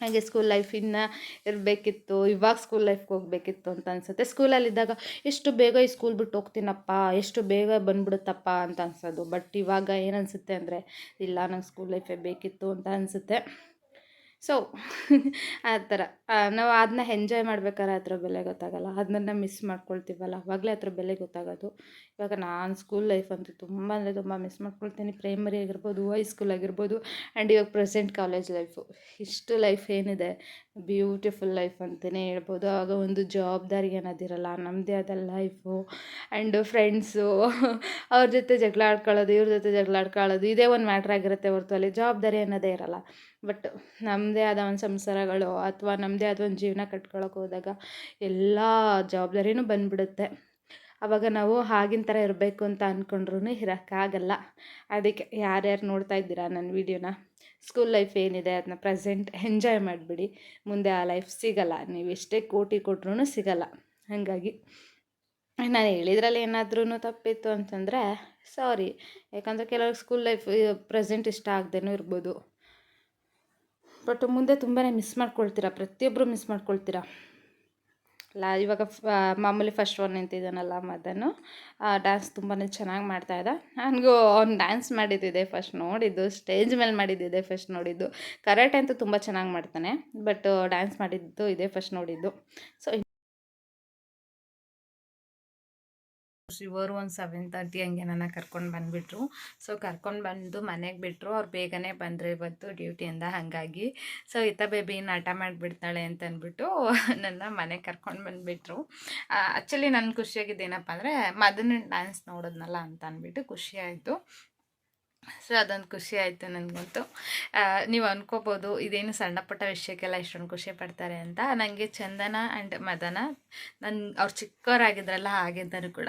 ಹಾಗೆ ಸ್ಕೂಲ್ ಲೈಫ್ ಇನ್ನು ಇರಬೇಕಿತ್ತು, ಇವಾಗ ಸ್ಕೂಲ್ ಲೈಫ್ಗೆ ಹೋಗಬೇಕಿತ್ತು ಅಂತ ಅನಿಸುತ್ತೆ. ಸ್ಕೂಲಲ್ಲಿದ್ದಾಗ ಎಷ್ಟು ಬೇಗ ಈ ಸ್ಕೂಲ್ ಬಿಟ್ಟು ಹೋಗ್ತೀನಪ್ಪ, ಎಷ್ಟು ಬೇಗ ಬಂದ್ಬಿಡುತ್ತಪ್ಪ ಅಂತ ಅನ್ಸೋದು. ಬಟ್ ಇವಾಗ ಏನನ್ಸುತ್ತೆ ಅಂದರೆ, ಇಲ್ಲ, ನಂಗೆ ಸ್ಕೂಲ್ ಲೈಫೇ ಬೇಕಿತ್ತು ಅಂತ ಅನಿಸುತ್ತೆ. ಸೊ ಆ ಥರ. ನಾವು ಅದನ್ನ ಎಂಜಾಯ್ ಮಾಡ್ಬೇಕಾದ್ರೆ ಅದ್ರ ಬೆಲೆ ಗೊತ್ತಾಗಲ್ಲ. ಅದನ್ನ ಮಿಸ್ ಮಾಡ್ಕೊಳ್ತೀವಲ್ಲ, ಅವಾಗಲೇ ಅದ್ರ ಬೆಲೆ ಗೊತ್ತಾಗೋದು. ಇವಾಗ ನಾನು ಸ್ಕೂಲ್ ಲೈಫ್ ಅಂತೂ ತುಂಬ ಅಂದರೆ ತುಂಬ ಮಿಸ್ ಮಾಡ್ಕೊಳ್ತೀನಿ. ಪ್ರೈಮರಿ ಆಗಿರ್ಬೋದು ಹೈಸ್ಕೂಲ್ ಆಗಿರ್ಬೋದು ಆ್ಯಂಡ್ ಇವಾಗ ಪ್ರೆಸೆಂಟ್ ಕಾಲೇಜ್ ಲೈಫು ಇಷ್ಟು ಲೈಫ್ ಏನಿದೆ? ಬ್ಯೂಟಿಫುಲ್ ಲೈಫ್ ಅಂತಲೇ ಹೇಳ್ಬೋದು. ಆಗ ಒಂದು ಜವಾಬ್ದಾರಿ ಏನಾದಿರಲ್ಲ ನಮ್ಮದೇ ಆದ ಲೈಫು ಆ್ಯಂಡ್ ಫ್ರೆಂಡ್ಸು ಅವ್ರ ಜೊತೆ ಜಗಳ ಆಡ್ಕೊಳ್ಳೋದು, ಇವ್ರ ಜೊತೆ ಜಗಳ ಆಡ್ಕೊಳ್ಳೋದು, ಇದೇ ಒಂದು ಮ್ಯಾಟ್ರ್ ಆಗಿರುತ್ತೆ ಹೊರತು. ಅಲ್ಲಿ ಜವಾಬ್ದಾರಿ ಅನ್ನೋದೇ ಇರಲ್ಲ. ಬಟ್ ನಮ್ಮದೇ ಆದ ಒಂದು ಸಂಸಾರಗಳು ಅಥವಾ ನಮ್ಮದೇ ಆದ ಒಂದು ಜೀವನ ಕಟ್ಕೊಳಕ್ಕೆ ಹೋದಾಗ ಎಲ್ಲ ಜವಾಬ್ದಾರಿನೂ ಬಂದ್ಬಿಡುತ್ತೆ. ಆವಾಗ ನಾವು ಆಗಿನ ಥರ ಇರಬೇಕು ಅಂತ ಅಂದ್ಕೊಂಡ್ರೂ ಇರೋಕ್ಕಾಗಲ್ಲ ಅದಕ್ಕೆ ಯಾರ್ಯಾರು ನೋಡ್ತಾ ಇದ್ದೀರಾ ನನ್ನ ವೀಡಿಯೋನ? ಸ್ಕೂಲ್ ಲೈಫ್ ಏನಿದೆ ಅದನ್ನ ಪ್ರೆಸೆಂಟ್ ಎಂಜಾಯ್ ಮಾಡಿಬಿಡಿ. ಮುಂದೆ ಆ ಲೈಫ್ ಸಿಗಲ್ಲ. ನೀವು ಎಷ್ಟೇ ಕೋಟಿ ಕೊಟ್ರೂ ಸಿಗಲ್ಲ. ಹಾಗಾಗಿ ನಾನು ಹೇಳಿದ್ರಲ್ಲಿ ಏನಾದ್ರೂ ತಪ್ಪಿತ್ತು ಅಂತಂದರೆ ಸಾರಿ. ಯಾಕಂದರೆ ಕೆಲವ್ರಿಗೆ ಸ್ಕೂಲ್ ಲೈಫ್ ಪ್ರೆಸೆಂಟ್ ಇಷ್ಟ ಆಗದೇನೂ ಇರ್ಬೋದು. ಬಟ್ ಮುಂದೆ ತುಂಬಾ ಮಿಸ್ ಮಾಡ್ಕೊಳ್ತೀರಾ? ಪ್ರತಿಯೊಬ್ಬರು ಮಿಸ್ ಮಾಡ್ಕೊಳ್ತೀರಾ? ಲಾ ಇವಾಗ ಮಾಮೂಲಿ ಫಸ್ಟ್ ಒನ್ ನಿಂತಿದ್ದಾನಲ್ಲ ಮದನು. ಡ್ಯಾನ್ಸ್ ತುಂಬಾ ಚೆನ್ನಾಗಿ ಮಾಡ್ತಾ ಇದ್ದ. ನನಗೂ ಅವ್ನು ಡ್ಯಾನ್ಸ್ ಮಾಡಿದ್ದಿದೆ ಫಸ್ಟ್ ನೋಡಿದ್ದು ಸ್ಟೇಜ್ ಮೇಲೆ ಮಾಡಿದ್ದಿದೆ ಫಸ್ಟ್ ನೋಡಿದ್ದು. ಕರಾಟೆ ಅಂತೂ ತುಂಬ ಚೆನ್ನಾಗಿ ಮಾಡ್ತಾನೆ ಬಟ್ ಡ್ಯಾನ್ಸ್ ಮಾಡಿದ್ದು ಇದೇ ಫಸ್ಟ್ ನೋಡಿದ್ದು. ಸೊ ಇವರು ಒಂದು ಸೆವೆನ್ ತರ್ಟಿ ಹಂಗೆ ನನ್ನ ಕರ್ಕೊಂಡು ಬಂದುಬಿಟ್ರು. ಸೊ ಕರ್ಕೊಂಡು ಬಂದು ಮನೆಗೆ ಬಿಟ್ಟರು ಅವ್ರು ಬೇಗನೆ ಬಂದರೆ ಇವತ್ತು ಡ್ಯೂಟಿಯಿಂದ ಹಾಗಾಗಿ. ಸೊ ಇತ್ತ ಬೇಬಿ ನಾಟ ಮಾಡಿಬಿಡ್ತಾಳೆ ಅಂತ ಅಂದ್ಬಿಟ್ಟು ನನ್ನ ಮನೆಗೆ ಕರ್ಕೊಂಡು ಬಂದುಬಿಟ್ರು. ಆ್ಯಕ್ಚುಲಿ ನನ್ನ ಖುಷಿಯಾಗಿದ್ದು ಏನಪ್ಪ ಅಂದರೆ, ಮದನ ಡ್ಯಾನ್ಸ್ ನೋಡೋದ್ನಲ್ಲ ಅಂತ ಅಂದ್ಬಿಟ್ಟು ಖುಷಿಯಾಯಿತು ಸೊ ಅದೊಂದು ಖುಷಿ ಆಯಿತು ನನಗಂತೂ. ನೀವು ಅನ್ಕೋಬೋದು, ಇದೇನು ಸಣ್ಣ ಪುಟ್ಟ ವಿಷಯಕ್ಕೆಲ್ಲ ಇಷ್ಟೊಂದು ಖುಷಿ ಪಡ್ತಾರೆ ಅಂತ. ನನಗೆ ಚಂದನ ಆ್ಯಂಡ್ ಮದನ ನನ್ನ ಅವ್ರು ಚಿಕ್ಕವರಾಗಿದ್ರಲ್ಲ ಹಾಗಿದ್ದರು ಕೂಡ.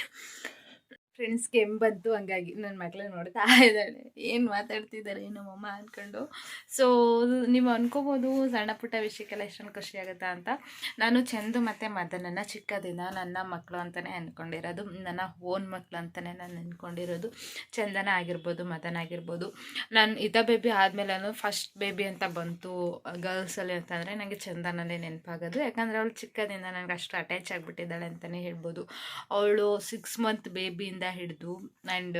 ಫ್ರೆಂಡ್ಸ್ಗೆ ಬಂತು ಹಂಗಾಗಿ ನನ್ನ ಮಕ್ಕಳು ನೋಡ್ತಾ ಇದ್ದಾಳೆ. ಏನು ಮಾತಾಡ್ತಿದ್ದಾರೆ ನಮ್ಮಮ್ಮ ಅಂದ್ಕೊಂಡು ಸೊ ನೀವು ಅನ್ಕೋಬೋದು ಸಣ್ಣ ಪುಟ್ಟ ವಿಷಯಕ್ಕೆಲ್ಲ ಎಷ್ಟೊಂದು ಖುಷಿ ಅಂತ. ನಾನು ಚಂದು ಮತ್ತು ಮದನನ್ನು ಚಿಕ್ಕದಿಂದ ನನ್ನ ಮಕ್ಕಳು ಅಂತಲೇ ಅಂದ್ಕೊಂಡಿರೋದು ನನ್ನ ಓನ್ ಮಕ್ಕಳು ಅಂತಲೇ ನಾನು ಅಂದ್ಕೊಂಡಿರೋದು ಚಂದನ ಆಗಿರ್ಬೋದು, ಮದನ ಆಗಿರ್ಬೋದು. ನಾನು ಇದ ಬೇಬಿ ಆದಮೇಲೆ ಫಸ್ಟ್ ಬೇಬಿ ಅಂತ ಬಂತು ಗರ್ಲ್ಸಲ್ಲಿ ಅಂತಂದರೆ ನನಗೆ ಚಂದನಲ್ಲೇ ನೆನಪಾಗೋದು. ಯಾಕಂದರೆ ಅವಳು ಚಿಕ್ಕದಿಂದ ನನಗೆ ಅಷ್ಟು ಅಟ್ಯಾಚ್ ಆಗಿಬಿಟ್ಟಿದ್ದಾಳೆ ಅಂತಲೇ ಹೇಳ್ಬೋದು. ಅವಳು ಸಿಕ್ಸ್ ಮಂತ್ ಬೇಬಿಯಿಂದ ಹಿಡಿದು ಆ್ಯಂಡ್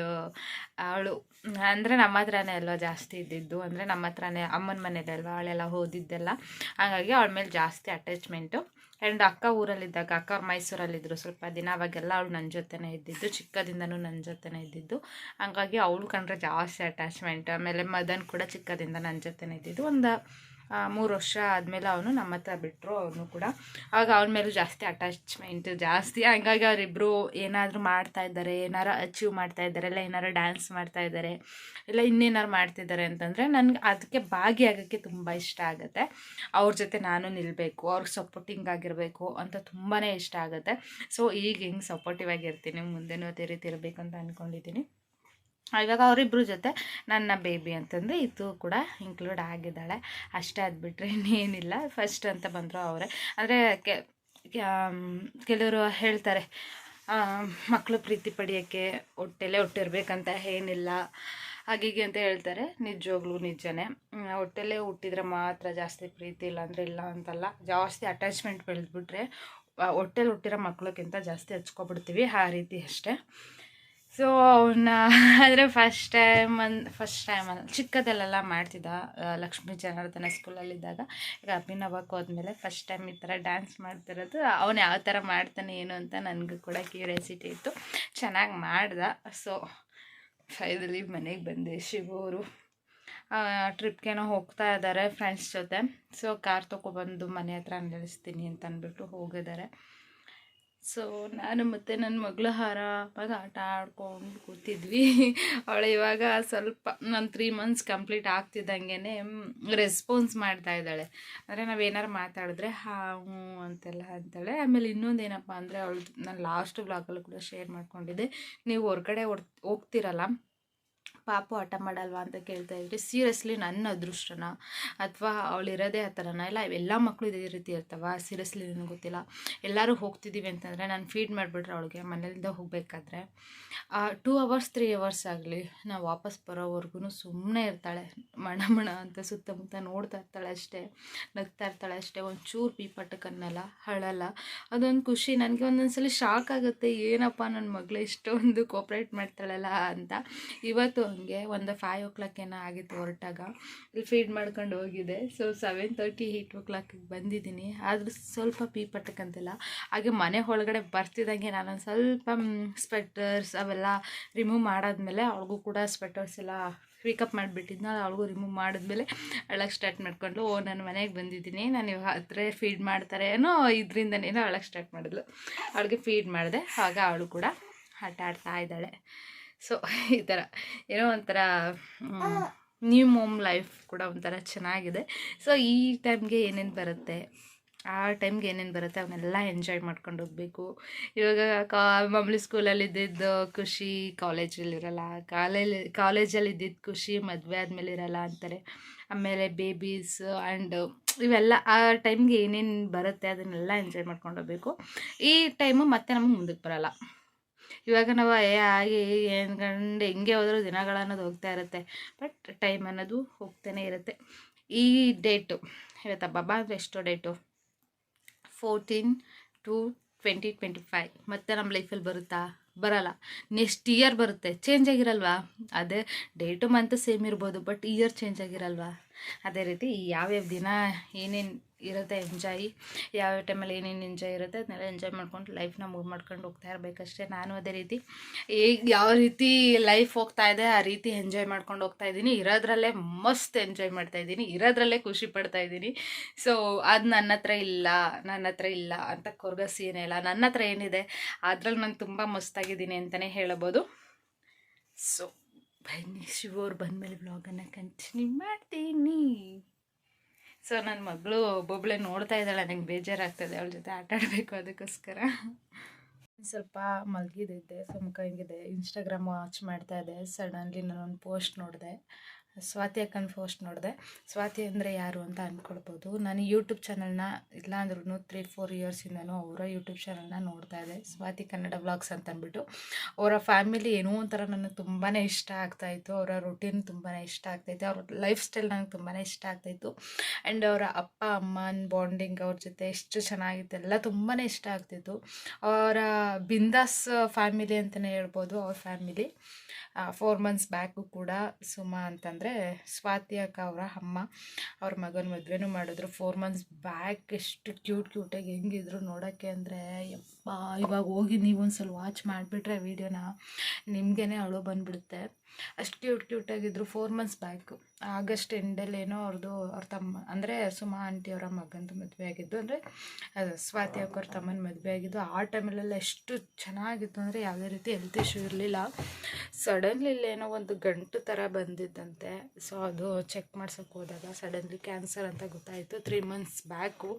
ಅವಳು, ಅಂದರೆ ನಮ್ಮ ಹತ್ರನೇ ಅಲ್ವಾ ಜಾಸ್ತಿ ಇದ್ದಿದ್ದು, ಅಂದರೆ ನಮ್ಮ ಹತ್ರನೇ ಅಮ್ಮನ ಮನೇಲಿ ಅಲ್ವಾ, ಅವಳೆಲ್ಲ ಓದಿದ್ದೆಲ್ಲ. ಹಾಗಾಗಿ ಅವಳ ಮೇಲೆ ಜಾಸ್ತಿ ಅಟ್ಯಾಚ್ಮೆಂಟು ಆ್ಯಂಡ್ ಅಕ್ಕ ಊರಲ್ಲಿದ್ದಾಗ, ಅಕ್ಕ ಅವ್ರು ಮೈಸೂರಲ್ಲಿದ್ದರು ಸ್ವಲ್ಪ ದಿನ, ಅವಾಗೆಲ್ಲ ಅವಳು ನನ್ನ ಜೊತೆನೇ ಇದ್ದಿದ್ದು, ಚಿಕ್ಕದಿಂದನೂ ನನ್ನ ಜೊತೆನೇ ಇದ್ದಿದ್ದು. ಹಾಗಾಗಿ ಅವಳು ಕಂಡ್ರೆ ಜಾಸ್ತಿ ಅಟ್ಯಾಚ್ಮೆಂಟ್ ಆಮೇಲೆ ಮದನ್ ಕೂಡ ಚಿಕ್ಕದಿಂದ ನನ್ನ ಜೊತೆನೇ ಇದ್ದಿದ್ದು. ಒಂದು ಮೂರು ವರ್ಷ ಆದಮೇಲೆ ಅವನು ನಮ್ಮ ಹತ್ರ ಬಿಟ್ಟರು ಅವನು ಕೂಡ. ಆಗ ಅವನ ಮೇಲೆ ಜಾಸ್ತಿ ಅಟ್ಯಾಚ್ಮೆಂಟ್ ಜಾಸ್ತಿ. ಹಂಗಾಗಿ ಅವರಿಬ್ಬರು ಏನಾದರೂ ಮಾಡ್ತಾ ಇದ್ದಾರೆ ಏನಾರು ಅಚೀವ್ ಮಾಡ್ತಾ ಇದ್ದಾರೆ, ಇಲ್ಲ ಏನಾರು ಡ್ಯಾನ್ಸ್ ಮಾಡ್ತಾ ಇದ್ದಾರೆ, ಇಲ್ಲ ಇನ್ನೇನಾರು ಮಾಡ್ತಿದ್ದಾರೆ ಅಂತಂದರೆ ನನಗೆ ಅದಕ್ಕೆ ಭಾಗಿಯಾಗೋಕ್ಕೆ ತುಂಬ ಇಷ್ಟ ಆಗುತ್ತೆ. ಅವ್ರ ಜೊತೆ ನಾನು ನಿಲ್ಲಬೇಕು ಅವ್ರಿಗೆ ಸಪೋರ್ಟಿಂಗ್ ಆಗಿರಬೇಕು ಅಂತ ತುಂಬಾ ಇಷ್ಟ ಆಗುತ್ತೆ. ಸೊ ಈಗ ಹೆಂಗೆ ಸಪೋರ್ಟಿವ್ ಆಗಿರ್ತೀನಿ, ಮುಂದೆನೂ ಅದೇ ರೀತಿ ಇರಬೇಕು ಅಂತ ಅಂದ್ಕೊಂಡಿದ್ದೀನಿ ಇವಾಗ ಅವರಿಬ್ಬರ ಜೊತೆ ನನ್ನ ಬೇಬಿ ಅಂತಂದು ಇದು ಕೂಡ ಇನ್ಕ್ಲೂಡ್ ಆಗಿದ್ದಾಳೆ. ಅಷ್ಟೇ ಅದ್ಬಿಟ್ರೆ ಇನ್ನೇನಿಲ್ಲ. ಫಸ್ಟ್ ಅಂತ ಬಂದರು ಅವರೇ. ಅಂದರೆ ಕೆಲವರು ಹೇಳ್ತಾರೆ ಮಕ್ಕಳು ಪ್ರೀತಿ ಪಡೆಯೋಕ್ಕೆ ಹೊಟ್ಟೆಲೆ ಹುಟ್ಟಿರ್ಬೇಕಂತ ಏನಿಲ್ಲ. ಹಾಗೀಗೆ ಅಂತ ಹೇಳ್ತಾರೆ. ನಿಜವಾಗ್ಲೂ ನಿಜನೇ ಹೊಟ್ಟೆಲೇ ಹುಟ್ಟಿದ್ರೆ ಮಾತ್ರ ಜಾಸ್ತಿ ಪ್ರೀತಿ ಇಲ್ಲ ಅಂದರೆ ಇಲ್ಲ ಅಂತಲ್ಲ. ಜಾಸ್ತಿ ಅಟ್ಯಾಚ್ಮೆಂಟ್ ಬೆಳೆದ್ಬಿಟ್ರೆ ಹೊಟ್ಟೆಲಿ ಹುಟ್ಟಿರೋ ಮಕ್ಕಳಕ್ಕಿಂತ ಜಾಸ್ತಿ ಹಚ್ಕೊಬಿಡ್ತೀವಿ. ಆ ರೀತಿ ಅಷ್ಟೇ. ಸೊ ಅವನ್ನ ಅಂದರೆ ಫಸ್ಟ್ ಟೈಮ್ ಒಂದು ಫಸ್ಟ್ ಟೈಮ್ ಅಲ್ಲ ಚಿಕ್ಕದಲ್ಲೆಲ್ಲ ಮಾಡ್ತಿದ್ದ ಲಕ್ಷ್ಮೀ ಜನಾರ್ದನ ಸ್ಕೂಲಲ್ಲಿದ್ದಾಗ ಈಗ ಅಭಿನವಕ್ಕೆ ಹೋದ್ಮೇಲೆ ಫಸ್ಟ್ ಟೈಮ್ ಈ ಥರ ಡ್ಯಾನ್ಸ್ ಮಾಡ್ತಿರೋದು, ಅವನು ಯಾವ ಥರ ಮಾಡ್ತಾನೆ, ಏನು ಅಂತ ನನಗೂ ಕೂಡ ಕ್ಯೂರಿಯಾಸಿಟಿ ಇತ್ತು. ಚೆನ್ನಾಗಿ ಮಾಡ್ದ. ಸೊ ಫೈದಲ್ಲಿ ಮನೆಗೆ ಬಂದೆ ಶಿವರು ಟ್ರಿಪ್ಗೇನೋ ಹೋಗ್ತಾ ಇದ್ದಾರೆ ಫ್ರೆಂಡ್ಸ್ ಜೊತೆ. ಸೊ ಕಾರ್ ತೊಗೊಬಂದು ಮನೆ ಹತ್ರ ನಿಲ್ಲಿಸ್ತೀನಿ ಅಂತ ಅಂದ್ಬಿಟ್ಟು ಹೋಗಿದ್ದಾರೆ ಸೊ ನಾನು ಮತ್ತು ನನ್ನ ಮಗಳು ಆರಾಮಾಗಿ ಆಟ ಆಡ್ಕೊಂಡು ಕೂತಿದ್ವಿ. ಅವಳು ಇವಾಗ ಸ್ವಲ್ಪ ನನ್ನ ತ್ರೀ ಮಂತ್ಸ್ ಕಂಪ್ಲೀಟ್ ಆಗ್ತಿದ್ದಂಗೆ ರೆಸ್ಪಾನ್ಸ್ ಮಾಡ್ತಾ ಇದ್ದಾಳೆ. ಅಂದರೆ ನಾವೇನಾರು ಮಾತಾಡಿದ್ರೆ, ಹಾ, ಹ್ಞೂ ಅಂತೆಲ್ಲ ಅಂತಾಳೆ. ಆಮೇಲೆ ಇನ್ನೊಂದು ಏನಪ್ಪ ಅಂದರೆ, ಅವಳು ನಾನು ಲಾಸ್ಟ್ ವ್ಲಾಗಲ್ಲೂ ಕೂಡ ಶೇರ್ ಮಾಡ್ಕೊಂಡಿದ್ದೆ. ನೀವು ಹೊರ್ಗಡೆ ಹೊರ್ ಹೋಗ್ತಿರಲ್ಲ ಪಾಪು ಹಠ ಮಾಡಲ್ವಾ ಅಂತ ಕೇಳ್ತಾ ಇದ್ರಿ. ಸೀರಿಯಸ್ಲಿ ನನ್ನ ಅದೃಷ್ಟನ? ಅಥವಾ ಅವಳು ಇರೋದೇ ಆ ಥರನ? ಇಲ್ಲ ಎಲ್ಲ ಮಕ್ಕಳು ಇದೇ ರೀತಿ ಇರ್ತಾವ? ಸೀರಿಯಸ್ಲಿ ನನಗೆ ಗೊತ್ತಿಲ್ಲ? ಎಲ್ಲರೂ ಹೋಗ್ತಿದ್ದೀವಿ ಅಂತಂದರೆ ನಾನು ಫೀಡ್ ಮಾಡಿಬಿಟ್ರೆ ಅವಳಿಗೆ ಮನೆಯಿಂದ ಹೋಗಬೇಕಾದ್ರೆ. ಟೂ ಅವರ್ಸ್ ತ್ರೀ ಅವರ್ಸ್ ಆಗಲಿ ನಾವು ವಾಪಸ್ ಬರೋವರೆಗೂ ಸುಮ್ಮನೆ ಇರ್ತಾಳೆ. ಮಣ ಮಣ ಅಂತ ಸುತ್ತಮುತ್ತ ನೋಡ್ತಾ ಇರ್ತಾಳೆ ಅಷ್ಟೇ. ನಗ್ತಾ ಇರ್ತಾಳೆ ಅಷ್ಟೇ. ಒಂಚೂರು ಪೀಪಟ್ಟಕ್ಕನ್ನಲ್ಲ ಹಳಲ್ಲ. ಅದೊಂದು ಖುಷಿ. ನನಗೆ ಒಂದೊಂದ್ಸಲಿ ಶಾಕ್ ಆಗುತ್ತೆ. ಏನಪ್ಪ ನನ್ನ ಮಗಳು ಇಷ್ಟೊಂದು ಕೋಪ್ರೇಟ್ ಮಾಡ್ತಾಳಲ್ಲ ಅಂತ. ಇವತ್ತು ಹಂಗೆ ಒಂದು ಫೈವ್ ಓ ಕ್ಲಾಕ್ ಏನೋ ಆಗಿತ್ತು ಹೊರಟಾಗ. ಇಲ್ಲಿ ಫೀಡ್ ಮಾಡ್ಕೊಂಡು ಹೋಗಿದೆ. ಸೊ ಸೆವೆನ್ ತರ್ಟಿ ಏಯ್ಟ್ ಓ ಕ್ಲಾಕಿಗೆ ಬಂದಿದ್ದೀನಿ. ಆದರೂ ಸ್ವಲ್ಪ ಪೀಪಟ್ಟಕ್ಕಂತಿಲ್ಲ ಹಾಗೆ ಮನೆ ಒಳಗಡೆ ಬರ್ತಿದ್ದಂಗೆ ನಾನೊಂದು ಸ್ವಲ್ಪ ಸ್ವೆಟರ್ಸ್ ಅವೆಲ್ಲ ರಿಮೂವ್ ಮಾಡಾದ್ಮೇಲೆ ಅವ್ಳಿಗೂ ಕೂಡ ಸ್ವೆಟರ್ಸ್ ಎಲ್ಲ ಪಿಕಪ್ ಮಾಡಿಬಿಟ್ಟಿದ್ನ. ಅವಳಿಗೂ ರಿಮೂವ್ ಮಾಡಿದ್ಮೇಲೆ ಅಳಕ್ಕೆ ಸ್ಟಾರ್ಟ್ ಮಾಡಿಕೊಂಡು, ಓ, ನಾನು ಮನೆಗೆ ಬಂದಿದ್ದೀನಿ. ನಾನು ಇವಾಗ ಹತ್ರ ಫೀಡ್ ಮಾಡ್ತಾರೆ ಏನೋ ಇದರಿಂದನೇನೋ ಅಳಕ್ಕೆ ಸ್ಟಾರ್ಟ್ ಮಾಡಿದ್ಲು. ಅವಳಿಗೆ ಫೀಡ್ ಮಾಡಿದೆ. ಆಗ ಅವಳು ಕೂಡ ಆಟ ಆಡ್ತಾ ಇದ್ದಾಳೆ. ಸೊ ಈ ಥರ ಏನೋ ಒಂಥರ ನ್ಯೂ ಮೋಮ್ ಲೈಫ್ ಕೂಡ ಒಂಥರ ಚೆನ್ನಾಗಿದೆ. ಸೊ ಈ ಟೈಮ್ಗೆ ಏನೇನು ಬರುತ್ತೆ? ಆ ಟೈಮ್ಗೆ ಏನೇನು ಬರುತ್ತೆ? ಅವನ್ನೆಲ್ಲ ಎಂಜಾಯ್ ಮಾಡ್ಕೊಂಡು ಹೋಗಬೇಕು. ಇವಾಗ ಕಾ ಮಾಮೂಲಿ ಸ್ಕೂಲಲ್ಲಿ ಇದ್ದಿದ್ದು ಖುಷಿ ಕಾಲೇಜಲ್ಲಿ ಇರಲ್ಲ ಕಾಲೇಜ್ ಕಾಲೇಜಲ್ಲಿ ಇದ್ದಿದ್ದು ಖುಷಿ ಮದುವೆ ಆದಮೇಲೆ ಇರಲ್ಲ ಅಂತಾರೆ. ಆಮೇಲೆ ಬೇಬೀಸ್ ಆ್ಯಂಡ್ ಇವೆಲ್ಲ ಆ ಟೈಮ್ಗೆ ಏನೇನು ಬರುತ್ತೆ? ಅದನ್ನೆಲ್ಲ ಎಂಜಾಯ್ ಮಾಡ್ಕೊಂಡು ಹೋಗ್ಬೇಕು. ಈ ಟೈಮು ಮತ್ತೆ ನಮಗೆ ಮುಂದಕ್ಕೆ ಬರಲ್ಲ. ಇವಾಗ ನಾವು ಏ ಆಗಿ ಏನು ಕಂಡು ಹೆಂಗೆ ಹೋದರೂ ದಿನಗಳು ಅನ್ನೋದು ಹೋಗ್ತಾ ಇರುತ್ತೆ. ಬಟ್ ಟೈಮ್ ಅನ್ನೋದು ಹೋಗ್ತಾನೆ ಇರುತ್ತೆ. ಈ ಡೇಟು ಇವತ್ತು ಹಬ್ಬ ಅಂದರೆ ಎಷ್ಟೋ date fourteen two twenty twenty five ಮತ್ತೆ ನಮ್ಮ ಲೈಫಲ್ಲಿ ಬರುತ್ತಾ? ಬರಲ್ಲ. ನೆಕ್ಸ್ಟ್ ಇಯರ್ ಬರುತ್ತೆ. ಚೇಂಜ್ ಆಗಿರಲ್ವಾ? ಅದೇ ಡೇಟು ಮಂತ್ ಸೇಮ್ ಇರ್ಬೋದು ಬಟ್ ಇಯರ್ ಚೇಂಜ್ ಆಗಿರಲ್ವಾ? ಅದೇ ರೀತಿ ಯಾವ್ಯಾವ ದಿನ ಏನೇನು ಇರುತ್ತೆ ಎಂಜಾಯ್ ಯಾವ ಟೈಮಲ್ಲಿ ಏನೇನು ಎಂಜಾಯ್ ಇರುತ್ತೆ ಅದನ್ನೆಲ್ಲ ಎಂಜಾಯ್ ಮಾಡ್ಕೊಂಡು ಲೈಫ್ನ ಮೂವ್ ಮಾಡ್ಕೊಂಡು ಹೋಗ್ತಾ ಇರಬೇಕಷ್ಟೇ. ನಾನು ಅದೇ ರೀತಿ ಈಗ ಯಾವ ರೀತಿ ಲೈಫ್ ಹೋಗ್ತಾ ಇದೆ, ಆ ರೀತಿ ಎಂಜಾಯ್ ಮಾಡ್ಕೊಂಡು ಹೋಗ್ತಾ ಇದ್ದೀನಿ. ಇರೋದ್ರಲ್ಲೇ ಮಸ್ತ್ ಎಂಜಾಯ್ ಮಾಡ್ತಾ ಇದ್ದೀನಿ. ಇರೋದ್ರಲ್ಲೇ ಖುಷಿ ಪಡ್ತಾ ಇದ್ದೀನಿ. ಸೊ ಅದು ನನ್ನ ಹತ್ರ ಇಲ್ಲ, ನನ್ನ ಹತ್ರ ಇಲ್ಲ ಅಂತ ಕೊರ್ಗಸಿ ಏನೇ ಇಲ್ಲ. ನನ್ನ ಹತ್ರ ಏನಿದೆ, ಅದ್ರಲ್ಲಿ ನಾನು ತುಂಬ ಮಸ್ತಾಗಿದ್ದೀನಿ ಅಂತಲೇ ಹೇಳಬೋದು. ಸೊ ಬನ್ನಿ ಶಿವವ್ರು ಬಂದಮೇಲೆ ಬ್ಲಾಗನ್ನು ಕಂಟಿನ್ಯೂ ಮಾಡ್ತೀನಿ. ಸೊ ನನ್ನ ಮಗಳು ಒಬ್ಬೊಬ್ಬಳೆ ನೋಡ್ತಾ ಇದ್ದಾಳೆ, ನಂಗೆ ಬೇಜಾರಾಗ್ತದೆ ಅವಳ ಜೊತೆ ಆಟ ಆಡಬೇಕು ಅದಕ್ಕೋಸ್ಕರ. ಸ್ವಲ್ಪ ಮಲಗಿದ್ದೆ ಸೊ ಮುಖ ಹಿಂಗಿದೆ ಇನ್ಸ್ಟಾಗ್ರಾಮ್ ವಾಚ್ ಮಾಡ್ತಾ ಇದ್ದೆ. ಸಡನ್ಲಿ ನಾನೊಂದು ಪೋಸ್ಟ್ ನೋಡಿದೆ. ಸ್ವಾತಿ ಅಕ್ಕನ ಪೋಸ್ಟ್ ನೋಡಿದೆ. ಸ್ವಾತಿ ಅಂದರೆ ಯಾರು ಅಂತ ಅಂದ್ಕೊಳ್ಬೋದು ನಾನು ಯೂಟ್ಯೂಬ್ ಚಾನಲ್ನ ಇಲ್ಲ ಅಂದ್ರೂ ತ್ರೀ ಫೋರ್ ಇಯರ್ಸಿಂದನೂ ಅವರ ಯೂಟ್ಯೂಬ್ ಚಾನಲ್ನ ನೋಡ್ತಾ ಇದ್ದೆ. ಸ್ವಾತಿ ಕನ್ನಡ ವ್ಲಾಗ್ಸ್ ಅಂತ ಅಂದ್ಬಿಟ್ಟು ಅವರ ಫ್ಯಾಮಿಲಿ ಏನೋ ಒಂಥರ ನನಗೆ ತುಂಬಾ ಇಷ್ಟ ಆಗ್ತಾಯಿತ್ತು ಅವರ ರೊಟೀನ್ ತುಂಬಾ ಇಷ್ಟ ಆಗ್ತಾಯಿತ್ತು ಅವ್ರ ಲೈಫ್ ಸ್ಟೈಲ್ ನನಗೆ ತುಂಬಾ ಇಷ್ಟ ಆಗ್ತಾಯಿತ್ತು ಆ್ಯಂಡ್ ಅವರ ಅಪ್ಪ, ಅಮ್ಮನ ಬಾಂಡಿಂಗ್ ಅವ್ರ ಜೊತೆ ಎಷ್ಟು ಚೆನ್ನಾಗಿತ್ತು. ಎಲ್ಲ ತುಂಬಾ ಇಷ್ಟ ಆಗ್ತಿತ್ತು ಅವರ ಬಿಂದಾಸ್ ಫ್ಯಾಮಿಲಿ ಅಂತಲೇ ಹೇಳ್ಬೋದು. ಅವ್ರ ಫ್ಯಾಮಿಲಿ ಫೋರ್ ಮಂತ್ಸ್ ಬ್ಯಾಕು ಕೂಡ ಸುಮಾ ಅಂತಂದರೆ ಸ್ವಾತಿ ಅಕ್ಕ ಅವರ ಅಮ್ಮ ಅವ್ರ ಮಗನ ಮದುವೆನೂ ಮಾಡಿದ್ರು. ಫೋರ್ ಮಂತ್ಸ್ ಬ್ಯಾಕ್ ಎಷ್ಟು ಕ್ಯೂಟ್ ಕ್ಯೂಟಾಗಿ ಹೆಂಗಿದ್ರು ನೋಡೋಕ್ಕೆ ಅಂದರೆ ಇವಾಗ ಹೋಗಿ ನೀವು ಒಂದ್ಸಲ ವಾಚ್ ಮಾಡಿಬಿಟ್ರೆ ವೀಡಿಯೋನ ನಿಮಗೇ ಅಳು ಬಂದುಬಿಡುತ್ತೆ. ಅಷ್ಟು ಕ್ಯೂಟ್ ಕ್ಯೂಟಾಗಿದ್ರು ಫೋರ್ ಮಂತ್ಸ್ ಬ್ಯಾಕು ಆಗಸ್ಟ್ ಎಂಡಲ್ಲೇನೋ ಅವ್ರದ್ದು ಅವ್ರ ತಮ್ಮ, ಅಂದರೆ ಸುಮಾ ಆಂಟಿ ಅವರ ಮಗಂದು ಮದುವೆ ಆಗಿದ್ದು, ಅಂದರೆ ಸ್ವಾತಿ ಅಕ್ಕವ್ರ ತಮ್ಮನ ಮದುವೆ ಆಗಿದ್ದು, ಆ ಟೈಮಲ್ಲೆಲ್ಲ ಎಷ್ಟು ಚೆನ್ನಾಗಿತ್ತು, ಅಂದರೆ ಯಾವುದೇ ರೀತಿ ಹೆಲ್ತ್ ಇಶ್ಯೂ ಇರಲಿಲ್ಲ. ಸಡನ್ಲಿ ಇಲ್ಲೇನೋ ಒಂದು ಗಂಟು ಥರ ಬಂದಿದ್ದಂತೆ. ಸೊ ಅದು ಚೆಕ್ ಮಾಡ್ಸೋಕ್ಕೆ ಹೋದಾಗ ಸಡನ್ಲಿ ಕ್ಯಾನ್ಸರ್ ಅಂತ ಗೊತ್ತಾಯಿತು. Three months back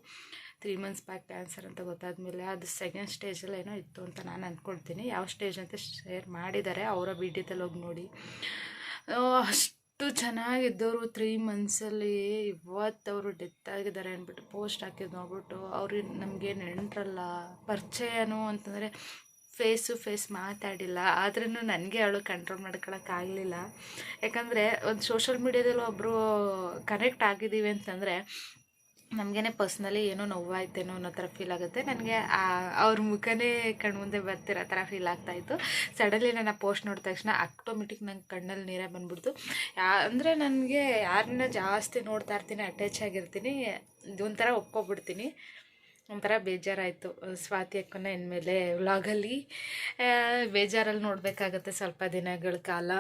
three months back cancer ಅಂತ ಗೊತ್ತಾದ್ಮೇಲೆ ಅದು ಸೆಕೆಂಡ್ ಸ್ಟೇಜಲ್ಲಿ ಏನೋ ಇತ್ತು ಅಂತ ನಾನು ಅಂದ್ಕೊಳ್ತೀನಿ ಯಾವ ಸ್ಟೇಜ್ ಅಂತ ಶೇರ್ ಮಾಡಿದ್ದಾರೆ ಅವರ ವಿಡಿಯೋದಲ್ಲಿ ಹೋಗಿ ನೋಡಿ. ಅಷ್ಟು ಚೆನ್ನಾಗಿದ್ದವರು ತ್ರೀ ಮಂತ್ಸಲ್ಲಿ ಇವತ್ತು ಅವರು ಡೆತ್ ಆಗಿದ್ದಾರೆ ಅಂದ್ಬಿಟ್ಟು ಪೋಸ್ಟ್ ಹಾಕಿದ್ದು ನೋಡ್ಬಿಟ್ಟು ಅವ್ರು ನಮಗೆ ನೆಂಟ್ರಲ್ಲ ಪರಿಚಯನೂ ಅಂತಂದರೆ ಫೇಸು ಫೇಸ್ ಮಾತಾಡಿಲ್ಲ. ಆದ್ರೂ ನನಗೆ ಅವಳು ಕಂಟ್ರೋಲ್ ಮಾಡ್ಕೊಳಕ್ಕಾಗಲಿಲ್ಲ ಯಾಕಂದರೆ ಒಂದು ಸೋಷಲ್ ಮೀಡ್ಯಾದಲ್ಲಿ ಒಬ್ಬರು ಕನೆಕ್ಟ್ ಆಗಿದ್ದೀವಿ ಅಂತಂದರೆ ನಮಗೇನೆ ಪರ್ಸ್ನಲಿ ಏನೋ ನೋವಾಯ್ತೇನೋ ಅನ್ನೋ ಥರ ಫೀಲ್ ಆಗುತ್ತೆ. ನನಗೆ ಅವ್ರ ಮುಖನೇ ಕಣ್ಮುಂದೆ ಬರ್ತಿರೋ ಥರ ಫೀಲ್ ಆಗ್ತಾಯಿತ್ತು ಸಡನ್ಲಿ ನಾನು ಪೋಸ್ಟ್ ನೋಡಿದ ತಕ್ಷಣ ಆಟೋಮೆಟಿಕ್ ನಂಗೆ ಕಣ್ಣಲ್ಲಿ ನೀರೇ ಬಂದ್ಬಿಡ್ತು. ಯಾ, ಅಂದರೆ ನನಗೆ ಯಾರನ್ನ ಜಾಸ್ತಿ ನೋಡ್ತಾ ಇರ್ತೀನಿ ಅಟ್ಯಾಚ್ ಆಗಿರ್ತೀನಿ ಒಂಥರ ಒಪ್ಕೊಬಿಡ್ತೀನಿ. ಒಂಥರ ಬೇಜಾರಾಯಿತು. ಸ್ವಾತಿ ಅಕ್ಕನ ಇನ್ಮೇಲೆ ವ್ಲಾಗಲ್ಲಿ ಬೇಜಾರಲ್ಲಿ ನೋಡಬೇಕಾಗತ್ತೆ ಸ್ವಲ್ಪ ದಿನಗಳ ಕಾಲ.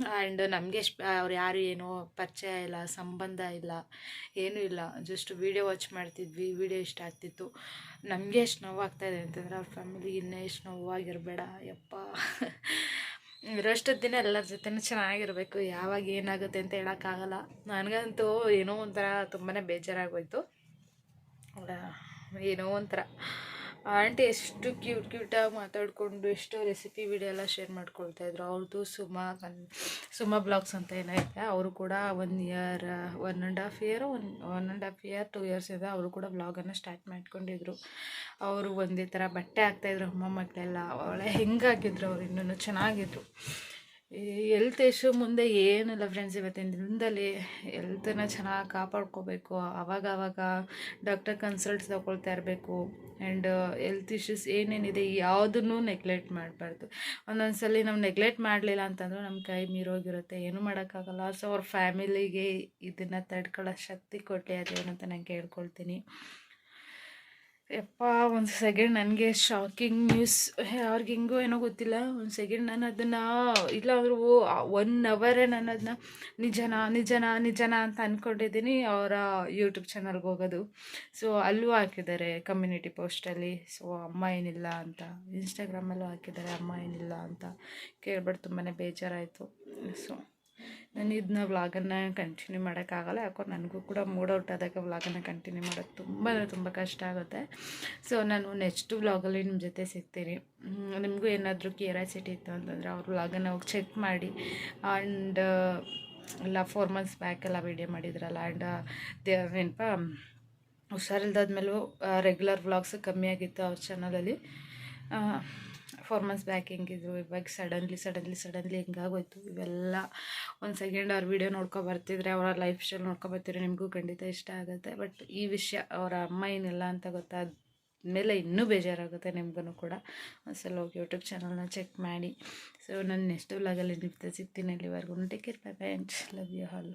ಆ್ಯಂಡ್ ನಮಗೆ ಅವ್ರು ಯಾರು ಏನೋ ಪರಿಚಯ ಇಲ್ಲ, ಸಂಬಂಧ ಇಲ್ಲ, ಏನೂ ಇಲ್ಲ. ಜಸ್ಟ್ ವೀಡಿಯೋ ವಾಚ್ ಮಾಡ್ತಿದ್ವಿ ವೀಡಿಯೋ ಇಷ್ಟ ಆಗ್ತಿತ್ತು. ನಮಗೆ ಎಷ್ಟು ನೋವಾಗ್ತಾಯಿದೆ ಅಂತಂದ್ರೆ ಅವ್ರ ಫ್ಯಾಮಿಲಿ ಇನ್ನೂ ಎಷ್ಟು ನೋವಾಗಿರಬೇಡ, ಯಪ್ಪ. ಇರೋಷ್ಟು ದಿನ ಎಲ್ಲರ ಜೊತೆನೂ ಚೆನ್ನಾಗಿರಬೇಕು, ಯಾವಾಗ ಏನಾಗುತ್ತೆ ಅಂತ ಹೇಳೋಕ್ಕಾಗಲ್ಲ. ನನಗಂತೂ ಏನೋ ಒಂಥರ ತುಂಬಾ ಬೇಜಾರಾಗೋಯ್ತು. ಏನೋ ಒಂಥರ. ಆಂಟಿ ಎಷ್ಟು ಕ್ಯೂಟ್ ಕ್ಯೂಟಾಗಿ ಮಾತಾಡಿಕೊಂಡು ಎಷ್ಟು ರೆಸಿಪಿ ವಿಡಿಯೋ ಎಲ್ಲ ಶೇರ್ ಮಾಡ್ಕೊಳ್ತಾ ಇದ್ರು. ಅವ್ರದ್ದು ಸುಮಾ ಕನ್, ಸುಮಾ ಬ್ಲಾಗ್ಸ್ ಅಂತ ಏನೈತೆ ಅವರು ಕೂಡ one year one and half year one one and half year two years ಇದೆ ಅವರು ಕೂಡ ಬ್ಲಾಗನ್ನು ಸ್ಟಾರ್ಟ್ ಮಾಡ್ಕೊಂಡಿದ್ರು. ಅವರು ಒಂದೇ ಥರ ಬಟ್ಟೆ ಹಾಕ್ತಾಯಿದ್ರು ಅಮ್ಮ ಮಕ್ಕಳೆಲ್ಲ ಒಳ್ಳೆ ಹೆಂಗಾಗಿದ್ರು ಅವ್ರು ಇನ್ನೂ ಚೆನ್ನಾಗಿದ್ರು. ಎಲ್ತ್ ಇಶ್ಯೂ ಮುಂದೆ ಏನಿಲ್ಲ ಫ್ರೆಂಡ್ಸ್ ಇವತ್ತಿನ ದಿನದಲ್ಲಿ. ಎಲ್ತನ್ನ ಚೆನ್ನಾಗಿ ಕಾಪಾಡ್ಕೋಬೇಕು. ಆವಾಗ ಆವಾಗ ಡಾಕ್ಟರ್ ಕನ್ಸಲ್ಟ್ಸ್ ತಗೊಳ್ತಾ ಇರಬೇಕು. ಆ್ಯಂಡ್ ಎಲ್ತ್ ಇಶ್ಯೂಸ್ ಏನೇನಿದೆ ಯಾವುದನ್ನು ನೆಗ್ಲೆಕ್ಟ್ ಮಾಡಬಾರ್ದು. ಒಂದೊಂದು ನಾವು ನೆಗ್ಲೆಕ್ಟ್ ಮಾಡಲಿಲ್ಲ ಅಂತಂದ್ರೆ ನಮ್ಮ ಕೈ ಮೀರೋಗಿರುತ್ತೆ. ಏನೂ ಮಾಡೋಕ್ಕಾಗಲ್ಲ. ಸೊ ಅವ್ರ ಫ್ಯಾಮಿಲಿಗೆ ಇದನ್ನು ತಡ್ಕೊಳ್ಳೋ ಶಕ್ತಿ ಕೊಟ್ಟೆ ಅದೇನಂತ ನಾನು ಕೇಳ್ಕೊಳ್ತೀನಿ. ಯಪ್ಪ, ಒಂದು ಸೆಕೆಂಡ್ ನನಗೆ ಶಾಕಿಂಗ್ ನ್ಯೂಸ್ ಅವ್ರಿಗೆ ಹೆಂಗೋ ಏನೋ ಗೊತ್ತಿಲ್ಲ. ಒಂದು ಸೆಕೆಂಡ್ ನಾನು ಅದನ್ನು ಇಲ್ಲ ಅಂದರೂ ಒನ್ ಅವರೇ ನಾನು ಅದನ್ನ ನಿಜನ ನಿಜನ ನಿಜನ ಅಂತ ಅಂದ್ಕೊಂಡಿದ್ದೀನಿ ಅವರ ಯೂಟ್ಯೂಬ್ ಚಾನಲ್ಗೆ ಹೋಗೋದು. ಸೊ ಅಲ್ಲೂ ಹಾಕಿದ್ದಾರೆ ಕಮ್ಯುನಿಟಿ ಪೋಸ್ಟಲ್ಲಿ ಸೊ ಅಮ್ಮ ಏನಿಲ್ಲ ಅಂತ. ಇನ್ಸ್ಟಾಗ್ರಾಮಲ್ಲೂ ಹಾಕಿದ್ದಾರೆ, ಅಮ್ಮ ಏನಿಲ್ಲ ಅಂತ. ಕೇಳ್ಬಿಟ್ಟು ತುಂಬಾ ಬೇಜಾರಾಯಿತು. ಸೊ ನಾನು ಇದನ್ನ ವ್ಲಾಗನ್ನು ಕಂಟಿನ್ಯೂ ಮಾಡೋಕ್ಕಾಗಲ್ಲ, ಯಾಕೋ ನನಗೂ ಕೂಡ ಮೂಡ್ ಔಟ್ ಆದಾಗ ವ್ಲಾಗನ್ನು ಕಂಟಿನ್ಯೂ ಮಾಡೋದು ತುಂಬ ತುಂಬ ಕಷ್ಟ ಆಗುತ್ತೆ. ಸೊ ನಾನು ನೆಕ್ಸ್ಟ್ ವ್ಲಾಗಲ್ಲಿ ನಿಮ್ಮ ಜೊತೆ ಸಿಗ್ತೀನಿ. ನಿಮಗೂ ಏನಾದರೂ ಕ್ಯೂರಿಯಾಸಿಟಿ ಇತ್ತು ಅಂತಂದರೆ ಅವ್ರ ವ್ಲಾಗನ್ನು ಹೋಗಿ ಚೆಕ್ ಮಾಡಿ. ಆ್ಯಂಡ್ ಎಲ್ಲ ಫೋರ್ ಮಂತ್ಸ್ ಬ್ಯಾಕ್ ಎಲ್ಲ ವೀಡಿಯೋ ಮಾಡಿದ್ರಲ್ಲ ಆ್ಯಂಡ್ ದೇ, ಏನಪ್ಪ, ಹುಷಾರಿಲ್ದಾದ್ಮೇಲೂ ರೆಗ್ಯುಲರ್ ವ್ಲಾಗ್ಸ್ ಕಮ್ಮಿ ಆಗಿತ್ತು ಅವ್ರ ಚಾನಲಲ್ಲಿ ಪರ್ಫಾರ್ಮೆನ್ಸ್ ಬ್ಯಾಕ್ ಹೆಂಗಿದ್ರು ಇವಾಗ ಸಡನ್ಲಿ ಸಡನ್ಲಿ ಸಡನ್ಲಿ ಹೆಂಗಾಗೋಯ್ತು? ಇವೆಲ್ಲ ಒಂದು ಸೆಕೆಂಡ್ ಅವ್ರ ವೀಡಿಯೋ ನೋಡ್ಕೊ ಬರ್ತಿದ್ರೆ ಅವರ ಲೈಫ್ ಸ್ಟೈಲ್ ನೋಡ್ಕೊ ಬರ್ತಿದ್ರೆ ನಿಮಗೂ ಖಂಡಿತ ಇಷ್ಟ ಆಗುತ್ತೆ. ಬಟ್ ಈ ವಿಷಯ ಅವರ ಅಮ್ಮ ಏನಿಲ್ಲ ಅಂತ ಗೊತ್ತಾದ ಮೇಲೆ ಇನ್ನೂ ಬೇಜಾರಾಗುತ್ತೆ ನಿಮ್ಗೂ ಕೂಡ. ಒಂದ್ಸಲ ಹೋಗಿ ಯೂಟ್ಯೂಬ್ ಚಾನಲ್ನ ಚೆಕ್ ಮಾಡಿ. ಸೊ ನಾನು ನೆಕ್ಸ್ಟ್ ವ್ಲಾಗಲ್ಲಿ ನಿಮ್ಗೆ ಸಿಗ್ತೀನಿ ಅಲ್ಲಿವರೆಗೂ. Take care bye bye love you all